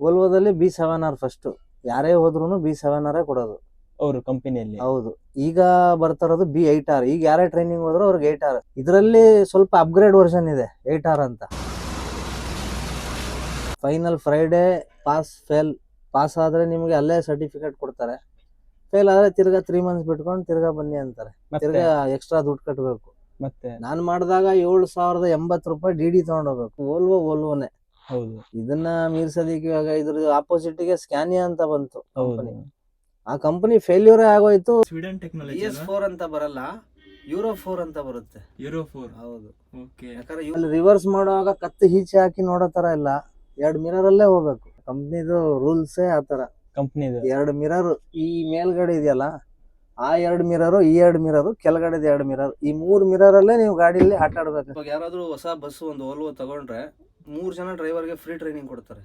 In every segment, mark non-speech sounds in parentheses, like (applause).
ವೋಲ್ವೋದಲ್ಲಿ B seven R first ಯಾರೇ ಹೋದ್ರು B seven ಆರೇ ಕೊಡೋದು. ಅವರು ಕಂಪನಿಯಲ್ಲಿ. ಹೌದು. ಈಗ ಬರ್ತಾರದು ಬಿ ಏಟ್ ಆರ್ ಈಗ ಯಾರೇ ಟ್ರೈನಿಂಗ್ ಹೋದ್ರು ಅವ್ರಿಗೆ ಏಟ್ ಆರ್ ಇದರಲ್ಲಿ ಸ್ವಲ್ಪ ಅಪ್ಗ್ರೇಡ್ ವರ್ಷನ್ ಇದೆ ಏಟ್ ಆರ್ ಅಂತ. Final Friday pass fail pass ಆದ್ರೆ ನಿಮಗೆ ಅಲ್ಲೇ ಸರ್ಟಿಫಿಕೇಟ್ ಕೊಡ್ತಾರೆ. ಫೇಲ್ ಆದ್ರೆ ತಿರ್ಗಾ ತ್ರೀ ಮಂತ್ಸ್ ಬಿಟ್ಕೊಂಡು ತಿರ್ಗಾ ಬನ್ನಿ ಅಂತಾರೆ. ತಿರ್ಗಾ ಎಕ್ಸ್ಟ್ರಾ ದುಡ್ಡು ಕಟ್ಟಬೇಕು ಮತ್ತೆ? ನಾನು ಮಾಡಿದಾಗ ಏಳು ಸಾವಿರದ ಎಂಬತ್ತು ರೂಪಾಯಿ ಡಿ ಡಿ ತಗೊಂಡೋಗ್ಬೇಕು ಓಲ್ವೋ ಓಲ್ವೋನೆ ಹೌದು. ಇದನ್ನ ಮೀರ್ಸೋದಿಕ್ಕೆ ಇವಾಗ ಇದ್ರ ಆಪೋಸಿಟ್ಗೆ ಸ್ಕ್ಯಾನಿಯಾ ಅಂತ ಬಂತು ಹೌದು. company. ಆ ಕಂಪನಿ ಫೇಲ್ಯೂರ್ ಆಗೋಯ್ತು ಸ್ವೀಡನ್ ಟೆಕ್ನಾಲಜಿ ಎಸ್ ಫೋರ್ ಅಂತ ಬರಲ್ಲ ಯೂರೋ ಫೋರ್ ಅಂತ ಬರುತ್ತೆ. ಯೂರೋ ಫೋರ್ ಹೌದು. ಓಕೆ ಯಾಕಂದ್ರೆ ಅಲ್ಲಿ ರಿವರ್ಸ್ ಮಾಡುವಾಗ ಕತ್ತು ಈಚೆ ಹಾಕಿ ನೋಡೋ ತರ ಇಲ್ಲ. ಎರಡು ಮಿರರ್ ಅಲ್ಲೇ ಹೋಗ್ಬೇಕು. ಕಂಪ್ನಿದು ರೂಲ್ಸೇ ಆತರ ಕಂಪ್ನಿದು ಎರಡು ಮಿರರ್ ಈ ಮೇಲ್ಗಡೆ ಇದೆಯಲ್ಲ ಆ ಎರಡು ಮಿರರು ಈ ಎರಡು ಮಿರರು ಕೆಳಗಡೆ ಎರಡು ಮಿರರ್ ಈ ಮೂರ್ ಮಿರರ್ ಅಲ್ಲೇ ನೀವು ಗಾಡಿಯಲ್ಲಿ ಆಟ ಆಡ್ಬೇಕು. ಇವಾಗ ಯಾರಾದ್ರೂ ಹೊಸ ಬಸ್ ಒಂದು ಓಲ್ವೋ ತಗೊಂಡ್ರೆ ಮೂರ್ ಜನ ಡ್ರೈವರ್ಗೆ ಫ್ರೀ ಟ್ರೈನಿಂಗ್ ಕೊಡ್ತಾರೆ.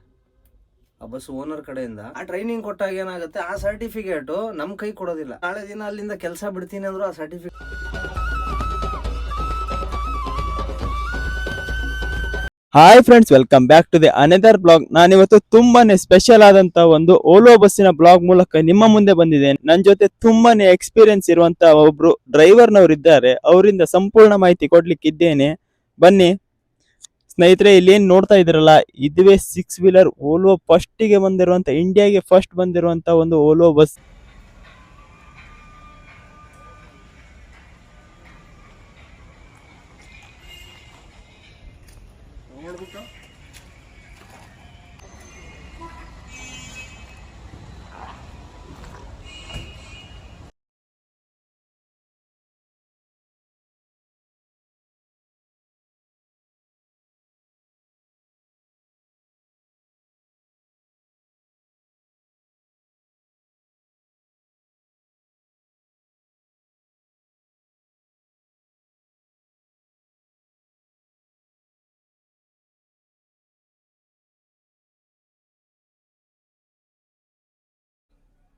ಆ ಬಸ್ ಓನರ್ ಕಡೆಯಿಂದ. ಆ ಟ್ರೈನಿಂಗ್ ಕೊಟ್ಟಾಗ ಏನಾಗುತ್ತೆ? ಆ ಸರ್ಟಿಫಿಕೇಟ್ ನಮ್ ಕೈ ಕೊಡೋದಿಲ್ಲ. ನಾಳೆ ದಿನ ಅಲ್ಲಿಂದ ಕೆಲಸ ಬಿಡ್ತೀನಿ ಅಂದ್ರೂ ಆ certificate hi friends welcome back to the another blog ನಾನಿವತ್ತು ತುಂಬಾನೇ ಸ್ಪೆಷಲ್ ಆದಂತ ಒಂದು ಓಲೋ ಬಸ್ಸಿನ ಬ್ಲಾಗ್ ಮೂಲಕ ನಿಮ್ಮ ಮುಂದೆ ಬಂದಿದ್ದೇನೆ. ನನ್ನ ಜೊತೆ ತುಂಬಾನೇ ಎಕ್ಸ್ಪೀರಿಯನ್ಸ್ ಇರುವಂತ ಒಬ್ರು ಡ್ರೈವರ್ ಇದ್ದಾರೆ ಅವರಿಂದ ಸಂಪೂರ್ಣ ಮಾಹಿತಿ ಕೊಡ್ಲಿಕ್ಕೆ ಇದ್ದೇನೆ. ಬನ್ನಿ. ಸ್ನೇಹಿತರೆ, ಇಲ್ಲಿ ಏನ್ ನೋಡ್ತಾ ಇದ್ರಲ್ಲ ಇದುವೇ ಸಿಕ್ಸ್ ವೀಲರ್ ಓಲೋ ಫಸ್ಟ್ಗೆ ಬಂದಿರುವಂತ ಇಂಡಿಯಾಗೆ ಫಸ್ಟ್ ಬಂದಿರುವಂತ ಒಂದು ಓಲೋ ಬಸ್.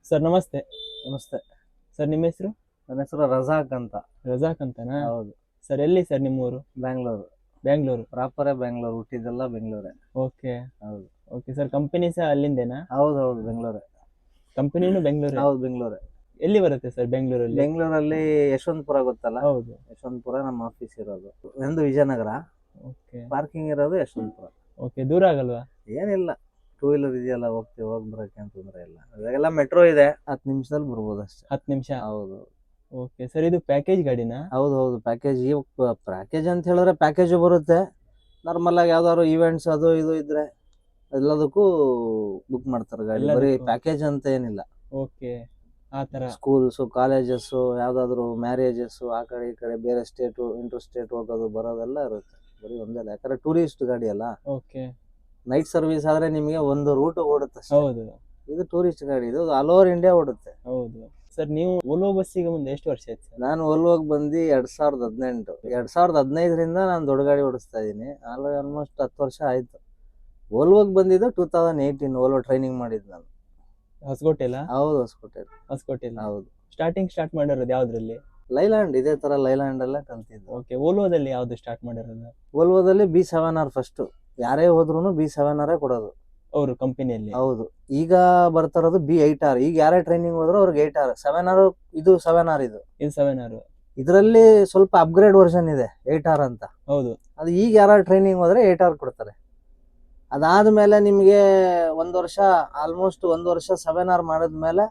ಸರ್ ನಮಸ್ತೆ. ನಮಸ್ತೆ. ಸರ್ ನಿಮ್ಮ ಹೆಸರು? ನನ್ನ ಹೆಸರು ರಜಾಕ್ ಅಂತ. ರಜಾಕ್ ಅಂತನಾ? ಹೌದು. ಸರ್ ಎಲ್ಲಿ ಸರ್ ನಿಮ್ಮ ಊರು ಬ್ಯಾಂಗ್ಳೂರು. ಬ್ಯಾಂಗ್ಳೂರು. ಪ್ರಾಪರೇ ಬ್ಯಾಂಗ್ಳೂರು ಹುಟ್ಟಿದ್ದೆಲ್ಲ ಬೆಂಗಳೂರೇ ಓಕೆ. ಹೌದು. ಓಕೆ ಸರ್ ಕಂಪನಿ ಸಹ ಅಲ್ಲಿಂದೇನಾ? ಹೌದು ಹೌದು ಬೆಂಗಳೂರೇ ಕಂಪನಿನೂ ಬೆಂಗಳೂರು ಹೌದು ಬೆಂಗಳೂರೇ ಎಲ್ಲಿ ಬರುತ್ತೆ ಸರ್ ಬೆಂಗಳೂರಲ್ಲಿ ಬೆಂಗಳೂರಲ್ಲಿ ಯಶವಂತಪುರ ಗೊತ್ತಲ್ಲ? ಹೌದು. ಯಶವಂತಪುರ ನಮ್ಮ ಆಫೀಸ್ ಇರೋದು. ಒಂದು ವಿಜಯನಗರ. ಓಕೆ. ಪಾರ್ಕಿಂಗ್ ಇರೋದು ಯಶವಂತಪುರ. ಓಕೆ ದೂರ ಆಗಲ್ವಾ? ಏನಿಲ್ಲ. ಟೂ ವೀಲರ್ ಇದೆಯಲ್ಲ ಹೋಗ್ತೀವಿ ಹೋಗಿ ಬರೋಕೆ ಅಂತ ತೊಂದರೆ ಇಲ್ಲ. ಇವಾಗೆಲ್ಲ ಮೆಟ್ರೋ ಇದೆ. ಹತ್ತು ನಿಮಿಷದಲ್ಲಿ ಬರ್ಬೋದು ಅಷ್ಟೇ. ಹತ್ತು ನಿಮಿಷ? ಹೌದು. ಓಕೆ ಸರ್ ಇದು ಪ್ಯಾಕೇಜ್ ಗಾಡಿನಾ? ಹೌದು ಹೌದು. ಪ್ಯಾಕೇಜ್ ಈ ಪ್ಯಾಕೇಜ್ ಅಂತ ಹೇಳಿದ್ರೆ ಪ್ಯಾಕೇಜ್ ಬರುತ್ತೆ. ನಾರ್ಮಲ್ ಆಗಿ ಯಾವ್ದಾದ್ರು ಇವೆಂಟ್ಸ್ ಅದು ಇದು ಇದ್ರೆ ಎಲ್ಲದಕ್ಕೂ ಬುಕ್ ಮಾಡ್ತಾರೆ ಗಾಡಿ. ಬರೀ ಎಲ್ಲದಕ್ಕೂ? ಪ್ಯಾಕೇಜ್ ಅಂತ ಏನಿಲ್ಲ. ಓಕೆ ಆ ಥರ. ಸ್ಕೂಲ್ಸ್ ಕಾಲೇಜಸ್ ಯಾವ್ದಾದ್ರು ಮ್ಯಾರೇಜಸ್ ಆ ಕಡೆ ಈ ಕಡೆ ಬೇರೆ ಸ್ಟೇಟು ಇಂಟರ್ ಸ್ಟೇಟ್ ಹೋಗೋದು ಬರೋದೆಲ್ಲ ಇರುತ್ತೆ. ಬರೀ ಒಂದೇ ಯಾಕಂದ್ರೆ ಟೂರಿಸ್ಟ್ ಗಾಡಿ ಅಲ್ಲ. ಓಕೆ ನೈಟ್ ಸರ್ವಿಸ್ ಆದ್ರೆ ನಿಮಗೆ ಒಂದು ರೂಟ್ ಓಡುತ್ತೆ ಅಷ್ಟೇ. ಹೌದು. ಇದು ಟೂರಿಸ್ಟ್ ಗಾಡಿ ಇದು ಆಲ್ ಓವರ್ ಇಂಡಿಯಾ ಓಡುತ್ತೆ. ಹೌದು. ಸರ್ ನೀವು ಓಲೋ ಬಸ್ಸಿಗೆ ಮುಂದೆ ಎಷ್ಟು ವರ್ಷ ಆಯ್ತು ಸರ್? ನಾನು ಓಲ್ವೋಗ್ ಬಂದು ಎರಡ್ ಸಾವಿರದ ಹದಿನೆಂಟು. ಎರಡ್ ಸಾವಿರದ ಹದಿನೈದರಿಂದ ನಾನು ದೊಡ್ಡ ಗಾಡಿ ಓಡಿಸ್ತಾ ಇದ್ದೀನಿ. ಆಲ್ರೆಡಿ ಆಲ್ಮೋಸ್ಟ್ ಹತ್ತು ವರ್ಷ ಆಯ್ತು. ಓಲ್ವೋಗ್ ಬಂದಿದ್ದು two thousand eighteen Volvo training ಮಾಡಿದ್ದು ನಾನು. ಹೊಸಕೋಟೆಲ್ಲ ಹೌದು ಹೊಸಕೋಟೆ ಹೊಸಕೋಟೆಲ್ಲ ಹೌದು. ಸ್ಟಾರ್ಟಿಂಗ್ ಸ್ಟಾರ್ಟ್ ಮಾಡಿರೋದು ಯಾವುದ್ರಲ್ಲಿ? ಲೈಲ್ಯಾಂಡ್ ಇದೇ ತರ ಲೈಲ್ಯಾಂಡ್ ಅಲ್ಲೇ ಕಲ್ತಿದ್ದು. ಓಕೆ ಓಲೋದಲ್ಲಿ ಯಾವ್ದು ಸ್ಟಾರ್ಟ್ ಮಾಡಿರೋದು? ಓಲ್ವೋದಲ್ಲಿ ಬಿ ಸೆವೆನ್ ಆರ್ ಫಸ್ಟ್ ಯಾರೇ ಹೋದ್ರು ಬಿ ಸೆವೆನ್ ಆರೇ ಕೊಡೋದು. ಅವರು ಕಂಪನಿಯಲ್ಲಿ ಹೌದು. ಈಗ ಬರ್ತಾರದು ಬಿ ಏಟ್ ಆರ್ ಈಗ ಯಾರೇ ಟ್ರೈನಿಂಗ್ ಹೋದ್ರು ಅವ್ರಿಗೆ ಏಟ್ ಆರ್ ಸೆವೆನ್ ಆರ್ ಇದು ಸೆವೆನ್ ಆರ್ ಇದು. ಇದು ಸೆವೆನ್ ಆರ್ ಇದರಲ್ಲಿ ಸ್ವಲ್ಪ ಅಪ್ಗ್ರೇಡ್ ವರ್ಷನ್ ಇದೆ ಏಟ್ ಆರ್ ಅಂತ. ಹೌದು. ಅದು ಈಗ ಯಾರು ಟ್ರೈನಿಂಗ್ ಹೋದ್ರೆ ಏಟ್ ಆರ್ ಕೊಡ್ತಾರೆ. ಅದಾದ್ಮೇಲೆ ನಿಮಗೆ ಒಂದು ವರ್ಷ ಆಲ್ಮೋಸ್ಟ್ ಒಂದು ವರ್ಷ ಸೆವೆನ್ ಆರ್ ಮಾಡಿದ್ಮೇಲೆ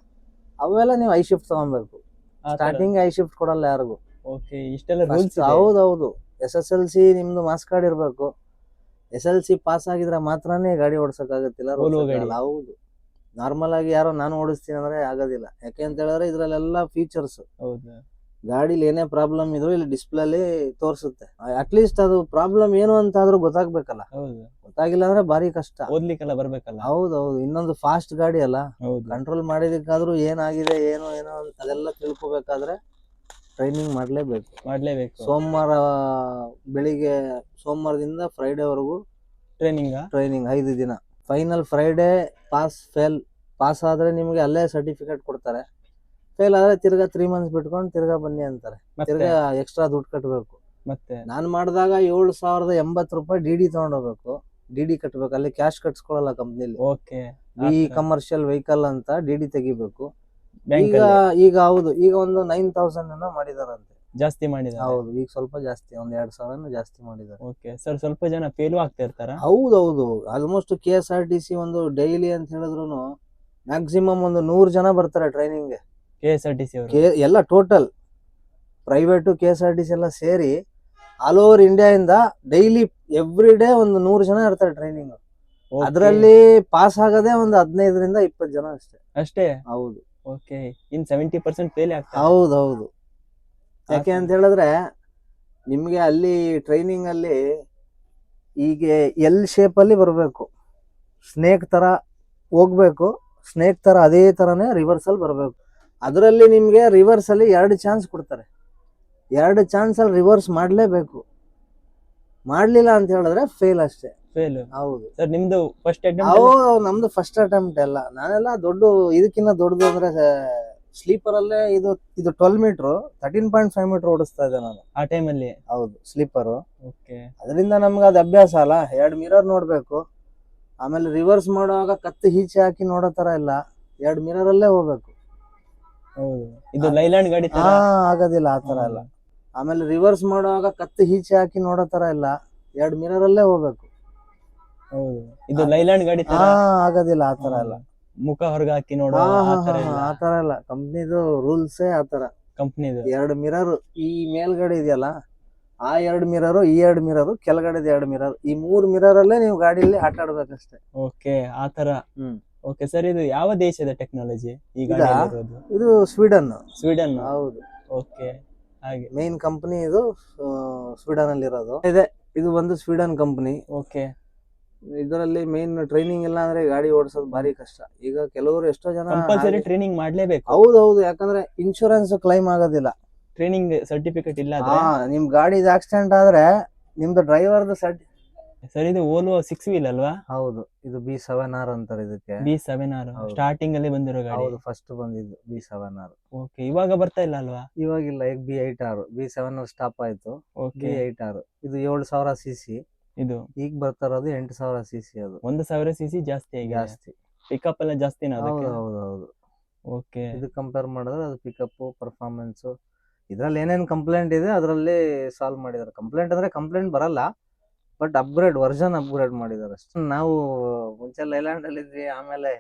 ಅವೆಲ್ಲ ನೀವು ಐ ಶಿಫ್ಟ್ ತಗೊಬೇಕು. ಸ್ಟಾರ್ಟಿಂಗ್ ಐ ಶಿಫ್ಟ್ ಕೊಡಲ್ಲ ಯಾರಿಗೂ. ಓಕೆ ಇಷ್ಟೆಲ್ಲ ರೂಲ್ಸ್ ಹೌದು ಎಸ್ ಎಸ್ ಎಲ್ ಸಿ ನಿಮ್ದು ಮಾಸ್ ಕಾರ್ಡ್ ಇರ್ಬೇಕು. ಎಸ್ ಎಲ್ ಸಿ ಪಾಸ್ ಆಗಿದ್ರೆ ಮಾತ್ರನೇ ಗಾಡಿ ಓಡಿಸಕ್ಕಾಗತ್ತಿಲ್ಲ Volvo ಗಾಡಿ. ಹೌದು. ನಾರ್ಮಲ್ ಆಗಿ ಯಾರೋ ನಾನು ಓಡಿಸ್ತೀನಿ ಅಂದ್ರೆ ಆಗೋದಿಲ್ಲ. ಯಾಕೆ ಅಂತ ಹೇಳಿದ್ರೆ ಇದ್ರಲ್ಲೆಲ್ಲ ಫೀಚರ್ಸ್ ಹೌದು. ಗಾಡಿಲಿ ಏನೇ ಪ್ರಾಬ್ಲಮ್ ಇದ್ರು ಇಲ್ಲಿ ಡಿಸ್ಪ್ಲೇ ಅಲ್ಲಿ ತೋರಿಸುತ್ತೆ. ಅಟ್ಲೀಸ್ಟ್ ಅದು ಪ್ರಾಬ್ಲಮ್ ಏನು ಅಂತ ಆದ್ರೂ ಗೊತ್ತಾಗ್ಬೇಕಲ್ಲ. ಹೌದು. ಗೊತ್ತಾಗಿಲ್ಲ ಅಂದ್ರೆ ಭಾರಿ ಕಷ್ಟ. ಓದ್ಲಿಕ್ಕೆಲ್ಲ ಬರ್ಬೇಕಲ್ಲ. ಹೌದು ಇನ್ನೊಂದು ಫಾಸ್ಟ್ ಗಾಡಿ ಅಲ್ಲ. ಹೌದು. ಕಂಟ್ರೋಲ್ ಮಾಡಿದಕ್ಕಾದ್ರೂ ಏನಾಗಿದೆ ಏನು ಏನೋ ಅಂತ ಅದೆಲ್ಲ ತಿಳ್ಕೊಬೇಕಾದ್ರೆ ಟ್ರೈನಿಂಗ್ ಮಾಡಲೇಬೇಕು. ಮಾಡಲೇಬೇಕು. ಸೋಮವಾರ ಬೆಳಿಗ್ಗೆ ಸೋಮವಾರದಿಂದ ಫ್ರೈಡೇವರೆಗೂ ಟ್ರೈನಿಂಗ್ ಟ್ರೈನಿಂಗ್ ಐದು ದಿನ. Final Friday pass fail pass ಆದ್ರೆ ನಿಮಗೆ ಅಲ್ಲೇ ಸರ್ಟಿಫಿಕೇಟ್ ಕೊಡ್ತಾರೆ. ಫೇಲ್ ಆದ್ರೆ ತಿರ್ಗಾ ತ್ರೀ ಮಂತ್ಸ್ ಬಿಟ್ಕೊಂಡು ತಿರ್ಗಾ ಬನ್ನಿ ಅಂತಾರೆ. ತಿರ್ಗಾ ಎಕ್ಸ್ಟ್ರಾ ದುಡ್ಡು ಕಟ್ಟಬೇಕು ಮತ್ತೆ? ನಾನು ಮಾಡಿದಾಗ ಏಳು ಸಾವಿರದ ಎಂಬತ್ತು ರೂಪಾಯಿ ಡಿ ಡಿ ತಗೊಂಡೋಗ್ಬೇಕು ಡಿ ಡಿ ಕಟ್ಟಬೇಕು ಅಲ್ಲಿ ಕ್ಯಾಶ್ ಕಟ್ಸ್ಕೊಳಲ್ಲ ಕಂಪ್ನಿಲಿ ಓಕೆ ಈ ಕಮರ್ಷಿಯಲ್ ವೆಹಿಕಲ್ ಅಂತ ಡಿ ಡಿ ತೆಗಿಬೇಕು. ಬ್ಯಾಂಕ್ ಈಗ ಈಗ ಹೌದು ಈಗ ಒಂದು ನೈನ್ ತೌಸಂಡ್ ಅನ್ನ ಮಾಡಿದಾರಂತೆ. ಜಾಸ್ತಿ ಮಾಡಿದ್ದಾರೆ ಹೌದು ಈಗ ಸ್ವಲ್ಪ ಜಾಸ್ತಿ ಒಂದ್ ಎರಡ್ ಸಾವಿರ ಜಾಸ್ತಿ ಮಾಡಿದ್ದಾರೆ ಓಕೆ ಸರ್ ಸ್ವಲ್ಪ ಜನ ಫೇಲು ಆಗ್ತಾ ಇರ್ತಾರ? ಹೌದು almost K S R T C ಒಂದು ಡೈಲಿ ಅಂತ ಹೇಳಿದ್ರು ಮ್ಯಾಕ್ಸಿಮಮ್ ಒಂದು ನೂರ್ ಜನ ಬರ್ತಾರೆ training K S R T C ಅವರು. ಎಲ್ಲ total private K S R T C ಎಲ್ಲ ಸೇರಿ ಆಲ್ ಓವರ್ ಇಂಡಿಯಾ ಇಂದ ಡೈಲಿ ಎವ್ರಿ ಡೇ ಒಂದು ನೂರ್ ಜನ ಇರ್ತಾರೆ ಟ್ರೈನಿಂಗ್ ಅದರಲ್ಲಿ ಪಾಸ್ ಆಗೋದೇ ಒಂದು ಹದಿನೈದರಿಂದ ಇಪ್ಪತ್ತು ಜನ ಅಷ್ಟೇ. ಅಷ್ಟೇ? ಹೌದು. Okay in seventy percent fail ಹೌದು ಹೌದು ಯಾಕೆ ಅಂತ ಹೇಳಿದ್ರೆ ನಿಮಗೆ ಅಲ್ಲಿ ಟ್ರೈನಿಂಗ್ ಅಲ್ಲಿ ಈಗ ಎಲ್ ಶೇಪ್ ಅಲ್ಲಿ ಬರಬೇಕು. ಸ್ನೇಕ್ ತರ ಹೋಗ್ಬೇಕು. ಸ್ನೇಕ್ ತರ ಅದೇ ತರನೇ ರಿವರ್ಸ್ ಅಲ್ಲಿ ಬರಬೇಕು. ಅದರಲ್ಲಿ ನಿಮಗೆ ರಿವರ್ಸ್ ಅಲ್ಲಿ ಎರಡು ಚಾನ್ಸ್ ಕೊಡ್ತಾರೆ. ಎರಡು ಚಾನ್ಸ್ ಅಲ್ಲಿ ರಿವರ್ಸ್ ಮಾಡಲೇಬೇಕು. ಮಾಡಲಿಲ್ಲ ಅಂತ ಹೇಳಿದ್ರೆ ಫೇಲ್ ಅಷ್ಟೇ. ಫೇಲ್ ಹೌದು. ಸರ್ ನಿಮ್ದು ಫಸ್ಟ್ ಅಟೆಂಪ್ಟ್ ಹೌದು ನಮ್ದು ಫಸ್ಟ್ ಅಟೆಂಪ್ಟ್ ಎಲ್ಲ. ನಾನೆಲ್ಲ ದೊಡ್ಡ ಇದಕ್ಕಿಂತ ದೊಡ್ಡದು ಅಂದ್ರೆ ಸ್ಲೀಪರ್ ಅಲ್ಲೇ ಇದು ಇದು twelve meter thirteen point five meter ಓಡಿಸ್ತಾ ಇದ್ದೆ ನಾನು. ಆ ಟೈಮಲ್ಲಿ ಹೌದು ಸ್ಲೀಪರ್ ಓಕೆ ಅದರಿಂದ ನಮ್ಗೆ ಅದು ಅಭ್ಯಾಸ ಅಲ್ಲ. ಎರಡು ಮಿರರ್ ನೋಡ್ಬೇಕು. ಆಮೇಲೆ ರಿವರ್ಸ್ ಮಾಡುವಾಗ ಕತ್ತು ಈಚೆ ಹಾಕಿ ನೋಡೋ ತರ ಇಲ್ಲ. ಎರಡು ಮಿರರ್ ಅಲ್ಲೇ ಹೋಗ್ಬೇಕು. ಹೌದು. ಇದು ಲೈಲ್ಯಾಂಡ್ ಗಾಡಿ ತರ? ಹಾ ಆಗೋದಿಲ್ಲ ಆ ತರ ಎಲ್ಲ ಆಮೇಲೆ ರಿವರ್ಸ್ ಮಾಡುವಾಗ ಕತ್ತು ಈಚೆ ಹಾಕಿ ನೋಡೋ ತರ ಇಲ್ಲ. ಎರಡು ಮಿರರ್ ಅಲ್ಲೇ ಹೋಗ್ಬೇಕು. ಇದು ಲೈಲ್ಯಾಂಡ್ ಗಾಡಿ ತರ? ಹಾ ಆಗೋದಿಲ್ಲ ಆ ತರ ಎಲ್ಲ. ಮುಖ ಹೊರಗೆ ಹಾಕಿ ನೋಡು ಆ ತರ ಇಲ್ಲ. ಆ ತರ ಇಲ್ಲ. ಕಂಪ್ನಿದು ರೂಲ್ಸೇ ಆ ತರ. ಕಂಪ್ನಿದು? ಎರಡು ಮಿರರ್ ಈ ಮೇಲ್ಗಡೆ ಇದೆಯಲ್ಲ ಆ ಎರಡು ಮಿರರ್ ಈ ಎರಡು ಮಿರರ್ ಕೆಳಗಡೆ ಎರಡು ಮಿರರ್. ಈ ಮೂರು ಮಿರರ್ ಅಲ್ಲೇ ನೀವು ಗಾಡಿಯಲ್ಲಿ ಆಟ ಆಡ್ಬೇಕಷ್ಟೇ. ಓಕೆ ಆ ತರ. ಹ್ಮ್. ಓಕೆ ಸರ್ ಇದು ಯಾವ ದೇಶದ ಟೆಕ್ನಾಲಜಿ ಈಗ ಇದಾ? ಇದು ಸ್ವೀಡನ್ ಸ್ವೀಡನ್ ಹೌದು. ಓಕೆ ಹಾಗೆ. ಮೇನ್ ಕಂಪನಿ ಇದು ಸ್ವೀಡನ್ ಅಲ್ಲಿ ಇರೋದು ಇದೆ. ಇದು ಒಂದು ಸ್ವೀಡನ್ ಕಂಪನಿ. ಓಕೆ. ಇದರಲ್ಲಿ ಮೇನ್ ಟ್ರೈನಿಂಗ್ ಇಲ್ಲ ಅಂದ್ರೆ ಗಾಡಿ ಓಡಿಸೋದು ಭಾರಿ ಕಷ್ಟ. ಈಗ ಕೆಲವರು ಎಷ್ಟೋ ಜನ ಕಂಪಲ್ಸರಿ ಟ್ರೈನಿಂಗ್ ಮಾಡ್ಲೇಬೇಕು. ಹೌದು ಯಾಕಂದ್ರೆ ಇನ್ಶೂರೆನ್ಸ್ ಕ್ಲೈಮ್ ಆಗೋದಿಲ್ಲ. ಟ್ರೈನಿಂಗ್ ಸರ್ಟಿಫಿಕೇಟ್ ಇಲ್ಲ ಹಾ ನಿಮ್ ಗಾಡಿ ಆಕ್ಸಿಡೆಂಟ್ ಆದ್ರೆ ನಿಮ್ದು ಡ್ರೈವರ್ದು ಸರ್ಟಿ ಸರ್ ಇದು ಓಲ್ವೋ ಸಿಕ್ಸ್ ವೀಲ್ ಅಲ್ವಾ? ಹೌದು ಇದು ಬಿ ಸೆವೆನ್ ಆರ್ ಅಂತಾರೆ ಇದಕ್ಕೆ. ಬಿ ಸೆವೆನ್ ಆರ್ ಸ್ಟಾರ್ಟಿಂಗ್ ಅಲ್ಲಿ ಬಂದಿರೋ ಗಾಡಿ. ಹೌದು ಫಸ್ಟ್ ಬಂದಿದ್ದು ಬಿ ಸೆವೆನ್ ಆರ್ ಓಕೆ ಇವಾಗ ಬರ್ತಾ ಇಲ್ಲ ಅಲ್ವಾ? ಇವಾಗಿಲ್ಲ ಈಗ B eight R B seven R stop ಆಯ್ತು. ಬಿ ಏಟ್ ಆರ್ ಇದು ಏಳು ಸಾವಿರ ಸಿ ಸಿ ಇದು ಈಗ ಬರ್ತಾ ಇರೋದು ಎಂಟು ಸಾವಿರ ಸಿ ಸಿ ಅದು. ಒಂದು ಸಾವಿರ ಸಿ ಸಿ ಜಾಸ್ತಿ ಜಾಸ್ತಿ. ಪಿಕಪ್ ಎಲ್ಲ ಜಾಸ್ತಿನ ಹೌದು ಅದಕ್ಕೆ? ಹೌದು ಹೌದು. ಓಕೆ ಇದು ಕಂಪೇರ್ ಮಾಡಿದ್ರೆ ಅದು ಪಿಕಪ್ ಪರ್ಫಾರ್ಮೆನ್ಸ್ ಇದ್ರಲ್ಲಿ ಏನೇನು ಕಂಪ್ಲೇಂಟ್ ಇದೆ ಅದರಲ್ಲಿ ಸಾಲ್ವ್ ಮಾಡಿದ್ದಾರೆ. ಕಂಪ್ಲೇಂಟ್ ಅಂದ್ರೆ ಕಂಪ್ಲೇಂಟ್ ಬರಲ್ಲ ಬಟ್ ಅಪ್ಗ್ರೇಡ್ ವರ್ಷನ್ ಅಪ್ಗ್ರೇಡ್ ಮಾಡಿದ್ದಾರೆ ಅಷ್ಟೇ. ನಾವು ಮುಂಚೆ ಲೈಲ್ಯಾಂಡ್ ಅಲ್ಲಿ ಇದ್ವಿ ಆಮೇಲೆ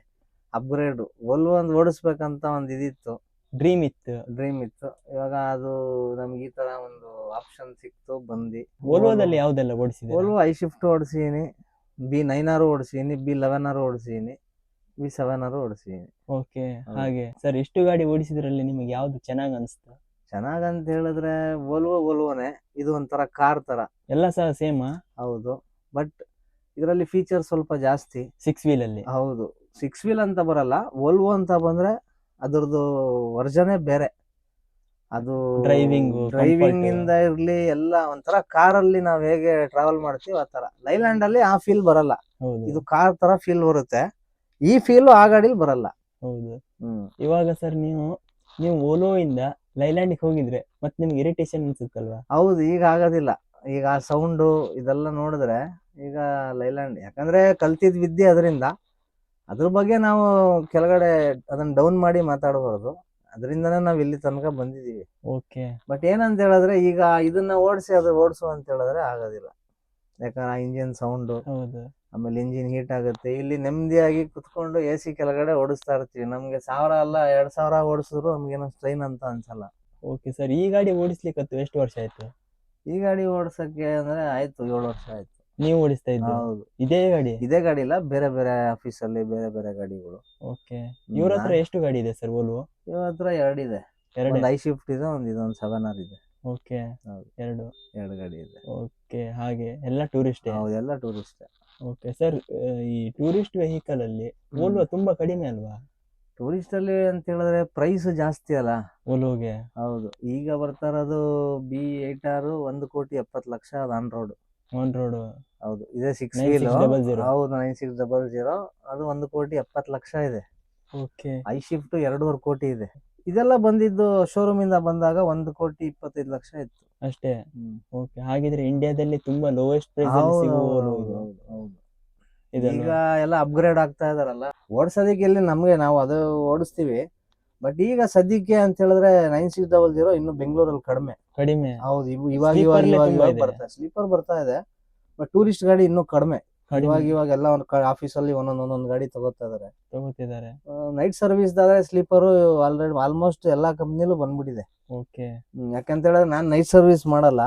ಅಪ್ಗ್ರೇಡ್ ಒಲ್ವ ಒಂದು ಓಡಿಸ್ಬೇಕಂತ ಒಂದು ಇದಿತ್ತು. ಡ್ರೀಮ್ ಇತ್ತು. ಡ್ರೀಮ್ ಇತ್ತು. ಇವಾಗ ಅದು ನಮ್ಗೆ ಈ ತರ ಒಂದು ಆಪ್ಷನ್ ಸಿಕ್ತು ಬಂದಿ. ಓಲ್ವೋದಲ್ಲಿ ಯಾವ್ದೆಲ್ಲ ಓಡಿಸಿದೆ ಓಲ್ವೋ ಐ ಶಿಫ್ಟ್ ಓಡಿಸಿದೀನಿ. ಬಿ ನೈನ್ ಆರು ಓಡಿಸಿದೀನಿ ಬಿ ಲೆವೆನ್ ಆರು ಓಡಿಸಿದೀನಿ ಬಿ ಸೆವೆನ್ ಆರು ಓಡಿಸಿದೀನಿ. ಓಕೆ ಹಾಗೆ. ಸರ್ ಎಷ್ಟು ಗಾಡಿ ಓಡಿಸಿದ್ರಲ್ಲಿ ನಿಮಗೆ ಯಾವ್ದು ಚೆನ್ನಾಗ್ ಅನ್ಸ್ತು? ಅಂತ ಹೇಳಿದ್ರೆ ಓಲ್ವೋ ಓಲ್ವೋನೆ ಇದು ಒಂಥರ ಕಾರ್ ತರ. ಎಲ್ಲ ಸಹ ಸೇಮ್ ಹೌದು. ಬಟ್ ಇದರಲ್ಲಿ ಫೀಚರ್ ಸ್ವಲ್ಪ ಜಾಸ್ತಿ. ಸಿಕ್ಸ್ ವೀಲ್ ಅಲ್ಲಿ. ಹೌದು. ಸಿಕ್ಸ್ ವೀಲ್ ಅಂತ ಬರಲ್ಲ. ಓಲ್ವೋ ಅಂತ ಬಂದ್ರೆ ಅದ್ರದ್ದು ವರ್ಜನೆ ಬೇರೆ. ಅದು ಡ್ರೈವಿಂಗ್ ಡ್ರೈವಿಂಗ್ ಇಂದ ಇರ್ಲಿ ಎಲ್ಲ ಒಂಥರ ಕಾರಲ್ಲಿ ನಾವ್ ಹೇಗೆ ಟ್ರಾವೆಲ್ ಮಾಡ್ತೀವಿ ಆ ತರ ಲೈಲ್ಯಾಂಡ್ ಅಲ್ಲಿ ಆ ಫೀಲ್ ಬರಲ್ಲ. ಇದು ಕಾರ್ ತರ ಫೀಲ್ ಬರುತ್ತೆ. ಈ ಫೀಲ್ ಆ ಗಾಡಿಲಿ ಬರಲ್ಲ. ಹೌದು. ಇವಾಗ ಸರ್ ನೀವು ನೀವು ಓಲೋ ಇಂದ ಲೈಲ್ಯಾಂಡ್ ಹೋಗಿದ್ರೆ ಮತ್ತೆ ನಿಮ್ಗೆ ಇರಿಟೇಷನ್ ಅನ್ಸುತ್ತಲ್ವಾ? ಹೌದು ಈಗ ಆಗೋದಿಲ್ಲ. ಈಗ ಆ ಸೌಂಡು ಇದೆಲ್ಲ ನೋಡಿದ್ರೆ ಈಗ ಲೈಲ್ಯಾಂಡ್ ಯಾಕಂದ್ರೆ ಕಲ್ತಿದ್ ವಿದ್ಯೆ ಅದರಿಂದ. ಅದ್ರ ಬಗ್ಗೆ ನಾವು ಕೆಳಗಡೆ ಅದನ್ನ ಡೌನ್ ಮಾಡಿ ಮಾತಾಡಬಾರ್ದು. ಅದರಿಂದನೇ ನಾವ್ ಇಲ್ಲಿ ತನಕ ಬಂದಿದೀವಿ ಓಕೆ ಬಟ್ ಏನಂತ ಹೇಳಿದ್ರೆ ಈಗ ಇದನ್ನ ಓಡಿಸಿ ಅದು ಓಡಿಸು ಅಂತ ಹೇಳಿದ್ರೆ ಆಗೋದಿಲ್ಲ. ಯಾಕಂದ್ರೆ ಆ ಇಂಜಿನ್ ಸೌಂಡು ಹೌದು. ಆಮೇಲೆ ಇಂಜಿನ್ ಹೀಟ್ ಆಗುತ್ತೆ. ಇಲ್ಲಿ ನೆಮ್ಮದಿಯಾಗಿ ಕುತ್ಕೊಂಡು ಎ ಸಿ ಕೆಳಗಡೆ ಓಡಿಸ್ತಾ ಇರ್ತೀವಿ. ನಮ್ಗೆ ಸಾವಿರ ಅಲ್ಲ ಎರಡ್ ಸಾವಿರ ಓಡಿಸಿದ್ರು ನಮ್ಗೇನೋ ಸ್ಟ್ರೈನ್ ಅಂತ ಅನ್ಸಲ್ಲ. ಓಕೆ ಸರ್ ಈ ಗಾಡಿ ಓಡಿಸ್ಲಿಕ್ಕೆ ಎಷ್ಟು ವರ್ಷ ಆಯ್ತು? ಈ ಗಾಡಿ ಓಡಿಸಕ್ಕೆ ಅಂದ್ರೆ ಆಯ್ತು ಏಳು ವರ್ಷ ಆಯ್ತು. ನೀವು ಓಡಿಸ್ತಾ ಇದ್ದೀರಾ? ಹೌದು. ಇದೇ ಗಾಡಿ? ಇದೇ ಗಾಡಿ ಇಲ್ಲ ಬೇರೆ ಬೇರೆ ಆಫೀಸ್ ಅಲ್ಲಿ ಬೇರೆ ಬೇರೆ ಗಾಡಿಗಳು. ಓಕೆ. ಇವ್ರ ಹತ್ರ ಎಷ್ಟು ಗಾಡಿ ಇದೆ ಸರ್ ಓಲ್ವೋ ಇವ್ರ ಹತ್ರ ಎರಡಿದೆ ಎರಡು. ಐ ಶಿಫ್ಟ್ ಇದೆ ಒಂದು ಇದೊಂದು ಸೆವೆನ್ ಆರ್ ಇದೆ. ಓಕೆ. ಹೌದು. ಎರಡು. ಎರಡು ಗಾಡಿ ಇದೆ. ಓಕೆ ಹಾಗೆ. ಎಲ್ಲ ಟೂರಿಸ್ಟ್ ಹೌದು ಎಲ್ಲ ಟೂರಿಸ್ಟ್ ಓಕೆ ಸರ್ ಈ ಟೂರಿಸ್ಟ್ ವೆಹಿಕಲ್ ಅಲ್ಲಿ ಓಲ್ವೋ ತುಂಬಾ ಕಡಿಮೆ ಅಲ್ವಾ? ಟೂರಿಸ್ಟ್ ಅಲ್ಲಿ ಅಂತ ಹೇಳಿದ್ರೆ ಪ್ರೈಸ್ ಜಾಸ್ತಿ ಅಲ್ಲ. ಓಲ್ವೋಗೆ ಹೌದು. ಈಗ ಬರ್ತಾ ಇರೋದು ಬಿ ಏಟ್ ಆರ್ ಒಂದು ಕೋಟಿ ಎಪ್ಪತ್ತು ಲಕ್ಷ ಅದು ಆನ್ ರೋಡ್ ಆನ್ ರೋಡ್ ಹೌದು ಇದೆ ಸಿಕ್ಸ್ 9600. ಹೌದು ನೈನ್ ಸಿಕ್ಸ್ ಡಬಲ್ ಜೀರೋ ಅದು ಒಂದು ಕೋಟಿ ಎಪ್ಪತ್ತು ಲಕ್ಷ ಇದೆ. ಓಕೆ ಐ ಶಿಫ್ಟ್ ಎರಡೂವರೆ ಕೋಟಿ ಇದೆ. ಇದೆಲ್ಲ ಬಂದಿದ್ದು ಶೋರೂಮ್ ಇಂದ ಬಂದಾಗ ಒಂದು ಕೋಟಿ ಇಪ್ಪತ್ತೈದು ಲಕ್ಷ ಇತ್ತು. ಅಷ್ಟೇ? ಓಕೆ ಹಾಗಿದ್ರೆ ಇಂಡಿಯಾದಲ್ಲಿ ತುಂಬಾ ಲೋವೆಸ್ಟ್ ಪ್ರೈಸ್. ಈಗ ಎಲ್ಲ ಅಪ್ಗ್ರೇಡ್ ಆಗ್ತಾ ಇದಾರಲ್ಲ? ಓಡಿಸೋದಕ್ಕೆ ಇಲ್ಲಿ ನಮ್ಗೆ ನಾವು ಅದು ಓಡಿಸ್ತೀವಿ. ಬಟ್ ಈಗ ಸದ್ಯಕ್ಕೆ ಅಂತ ಹೇಳಿದ್ರೆ ನೈನ್ ಸಿಕ್ಸ್ ಡಬಲ್ ಜೀರೋ ಇನ್ನು ಬೆಂಗಳೂರಲ್ಲಿ ಕಡಿಮೆ. ಕಡಿಮೆ. ಹೌದು ಇವ್- ಇವಾಗ ಇವಾಗ ಅಲ್ಲೇ ಇವಾಗ ಇವಾಗ ಇದೆ. ಬರ್ತಾ ಸ್ಲೀಪರ್ ಬರ್ತಾ ಇದೆ ಬಟ್ ಟೂರಿಸ್ಟ್ ಗಾಡಿ ಇನ್ನೂ ಕಡಿಮೆ. ಕಡಿಮೆ. ಇವಾಗ ಇವಾಗ ಎಲ್ಲ ಒಂದು ಆಫೀಸಲ್ಲಿ ಒಂದೊಂದ್ ಒಂದೊಂದ್ ಗಾಡಿ ತಗೋತಾ ಇದಾರೆ. ತಗೋತಿದ್ದಾರೆ. ನೈಟ್ ಸರ್ವಿಸ್ ಆದ್ರೆ ಸ್ಲೀಪರ್ ಆಲ್ರೆಡಿ ಆಲ್ಮೋಸ್ಟ್ ಎಲ್ಲಾ ಕಂಪ್ನಿಲೂ ಬಂದ್ಬಿಟ್ಟಿದೆ. ಓಕೆ ಯಾಕಂತ ಹೇಳಿದ್ರೆ ನಾನ್ ನೈಟ್ ಸರ್ವಿಸ್ ಮಾಡಲ್ಲ.